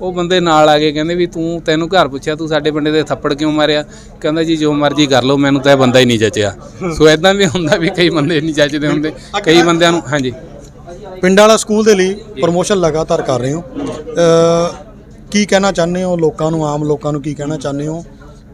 ਉਹ ਬੰਦੇ ਨਾਲ ਆ ਕੇ ਕਹਿੰਦੇ ਵੀ, ਤੂੰ ਤੈਨੂੰ ਘਰ ਪੁੱਛਿਆ, ਤੂੰ ਸਾਡੇ ਪਿੰਡ ਦੇ ਥੱਪੜ ਕਿਉਂ ਮਾਰਿਆ? ਕਹਿੰਦਾ, ਜੀ, ਜੋ ਮਰਜ਼ੀ ਕਰ ਲਓ, ਮੈਨੂੰ ਤਾਂ ਇਹ ਬੰਦਾ ਹੀ ਨਹੀਂ ਜਚਿਆ। ਸੋ ਇਦਾਂ ਵੀ ਹੁੰਦਾ ਵੀ ਕਈ ਬੰਦੇ ਨਹੀਂ ਜੱਜਦੇ ਹੁੰਦੇ, ਕਈ ਬੰਦਿਆਂ ਨੂੰ, ਹਾਂਜੀ। ਪਿੰਡ ਵਾਲਾ ਸਕੂਲ ਦੇ ਲਈ ਪ੍ਰਮੋਸ਼ਨ ਲਗਾਤਾਰ ਕਰ ਰਹੇ ਹੋ। ਕੀ ਕਹਿਣਾ ਚਾਹੁੰਦੇ ਹੋ ਲੋਕਾਂ ਨੂੰ, ਆਮ ਲੋਕਾਂ ਨੂੰ ਕੀ ਕਹਿਣਾ ਚਾਹੁੰਦੇ ਹੋ?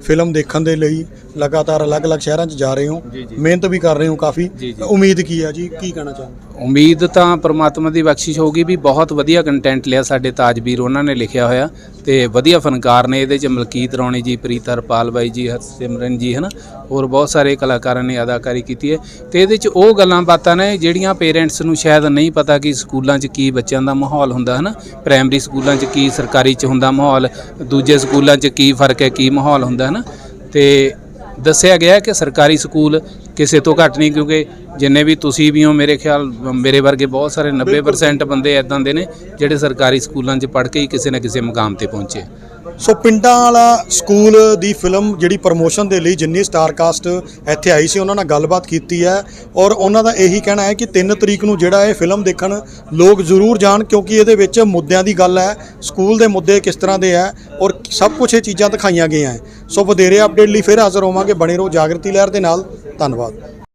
ਫਿਲਮ ਦੇਖਣ ਦੇ ਲਈ ਲਗਾਤਾਰ ਅਲੱਗ-ਅਲੱਗ ਸ਼ਹਿਰਾਂ 'ਚ ਜਾ ਰਹੇ ਹੋ। ਮਿਹਨਤ ਵੀ ਕਰ ਰਹੇ ਹੋ ਕਾਫੀ। ਉਮੀਦ ਕੀ ਹੈ ਜੀ? ਕੀ ਕਹਿਣਾ ਚਾਹੁੰਦੇ ਉਮੀਦ ਤਾਂ ਪ੍ਰਮਾਤਮਾ ਦੀ ਬਖਸ਼ਿਸ਼ ਹੋਊਗੀ ਵੀ ਬਹੁਤ ਵਧੀਆ ਕੰਟੈਂਟ ਲਿਆ ਸਾਡੇ ਤਾਜਵੀਰ ਉਹਨਾਂ ਨੇ ਲਿਖਿਆ ਹੋਇਆ। ਤੇ ਵਧੀਆ ਫਨਕਾਰ ਨੇ ਇਹਦੇ ਚ ਮਲਕੀਤ ਰੌਣੀ ਜੀ ਪ੍ਰੀਤ ਹਰਪਾਲ ਬਾਈ ਜੀ ਹਰਸਿਮਰਨ ਜੀ ਹਨਾ? ਹੋਰ ਬਹੁਤ ਸਾਰੇ ਕਲਾਕਾਰਾਂ ਨੇ ਅਦਾਕਾਰੀ ਕੀਤੀ ਹੈ। ਤੇ ਇਹਦੇ ਚ ਉਹ ਗੱਲਾਂ ਬਾਤਾਂ ਨੇ ਜਿਹੜੀਆਂ ਪੇਰੈਂਟਸ ਨੂੰ ਸ਼ਾਇਦ ਨਹੀਂ ਪਤਾ ਕਿ ਸਕੂਲਾਂ 'ਚ ਕੀ ਬੱਚਿਆਂ ਦਾ ਮਾਹੌਲ ਹੁੰਦਾ ਹਨਾ? ਪ੍ਰਾਇਮਰੀ ਸਕੂਲਾਂ 'ਚ ਕੀ ਸਰਕਾਰੀ 'ਚ ਹੁੰਦਾ ਮਾਹੌਲ ਦੂਜੇ ਸਕੂਲਾਂ 'ਚ ਕੀ ਫ਼ਰਕ ਹੈ ਕੀ ਮਾਹੌਲ ਹੁੰਦਾ ਹਨਾ ਤੇ ਦੱਸਿਆ ਗਿਆ ਕਿ ਸਰਕਾਰੀ ਸਕੂਲ ਕਿਸੇ ਤੋਂ ਘੱਟ ਨਹੀਂ ਕਿਉਂਕਿ ਜਿੰਨੇ ਵੀ ਤੁਸੀਂ ਵੀ ਹੋ ਮੇਰੇ ਖਿਆਲ ਮੇਰੇ ਵਰਗੇ ਬਹੁਤ ਸਾਰੇ 90% ਬੰਦੇ ਐਦਾਂ ਦੇ ਨੇ ਜਿਹੜੇ ਸਰਕਾਰੀ ਸਕੂਲਾਂ 'ਚ ਪੜ੍ਹ ਕੇ ਹੀ ਕਿਸੇ ਨਾ ਕਿਸੇ ਮੁਕਾਮ ਤੇ ਪਹੁੰਚੇ। ਸੋ ਪਿੰਡਾਂ ਵਾਲਾ ਸਕੂਲ ਦੀ ਫਿਲਮ ਜਿਹੜੀ ਪ੍ਰਮੋਸ਼ਨ ਦੇ ਲਈ ਜਿੰਨੀ ਸਟਾਰ ਕਾਸਟ ਇੱਥੇ ਆਈ ਸੀ, ਉਹਨਾਂ ਨਾਲ ਗੱਲਬਾਤ ਕੀਤੀ ਹੈ ਔਰ ਉਹਨਾਂ ਦਾ ਇਹੀ ਕਹਿਣਾ ਹੈ ਕਿ 3 ਤਰੀਕ ਨੂੰ ਜਿਹੜਾ ਇਹ ਫਿਲਮ ਦੇਖਣ ਲੋਕ ਜ਼ਰੂਰ ਜਾਣ ਕਿਉਂਕਿ ਇਹਦੇ ਵਿੱਚ ਮੁੱਦਿਆਂ ਦੀ ਗੱਲ ਹੈ, ਸਕੂਲ ਦੇ ਮੁੱਦੇ ਕਿਸ ਤਰ੍ਹਾਂ ਦੇ ਹੈ ਔਰ ਸਭ ਕੁਝ ਇਹ ਚੀਜ਼ਾਂ ਦਿਖਾਈਆਂ ਗਈਆਂ ਹੈ। ਸੋ ਵਧੇਰੇ ਅਪਡੇਟ ਲਈ ਫਿਰ ਹਾਜ਼ਰ ਹੋਵਾਂਗੇ। ਬਣੇ ਰਹੋ ਜਾਗਰਤੀ ਲਹਿਰ ਦੇ ਨਾਲ। ਧੰਨਵਾਦ।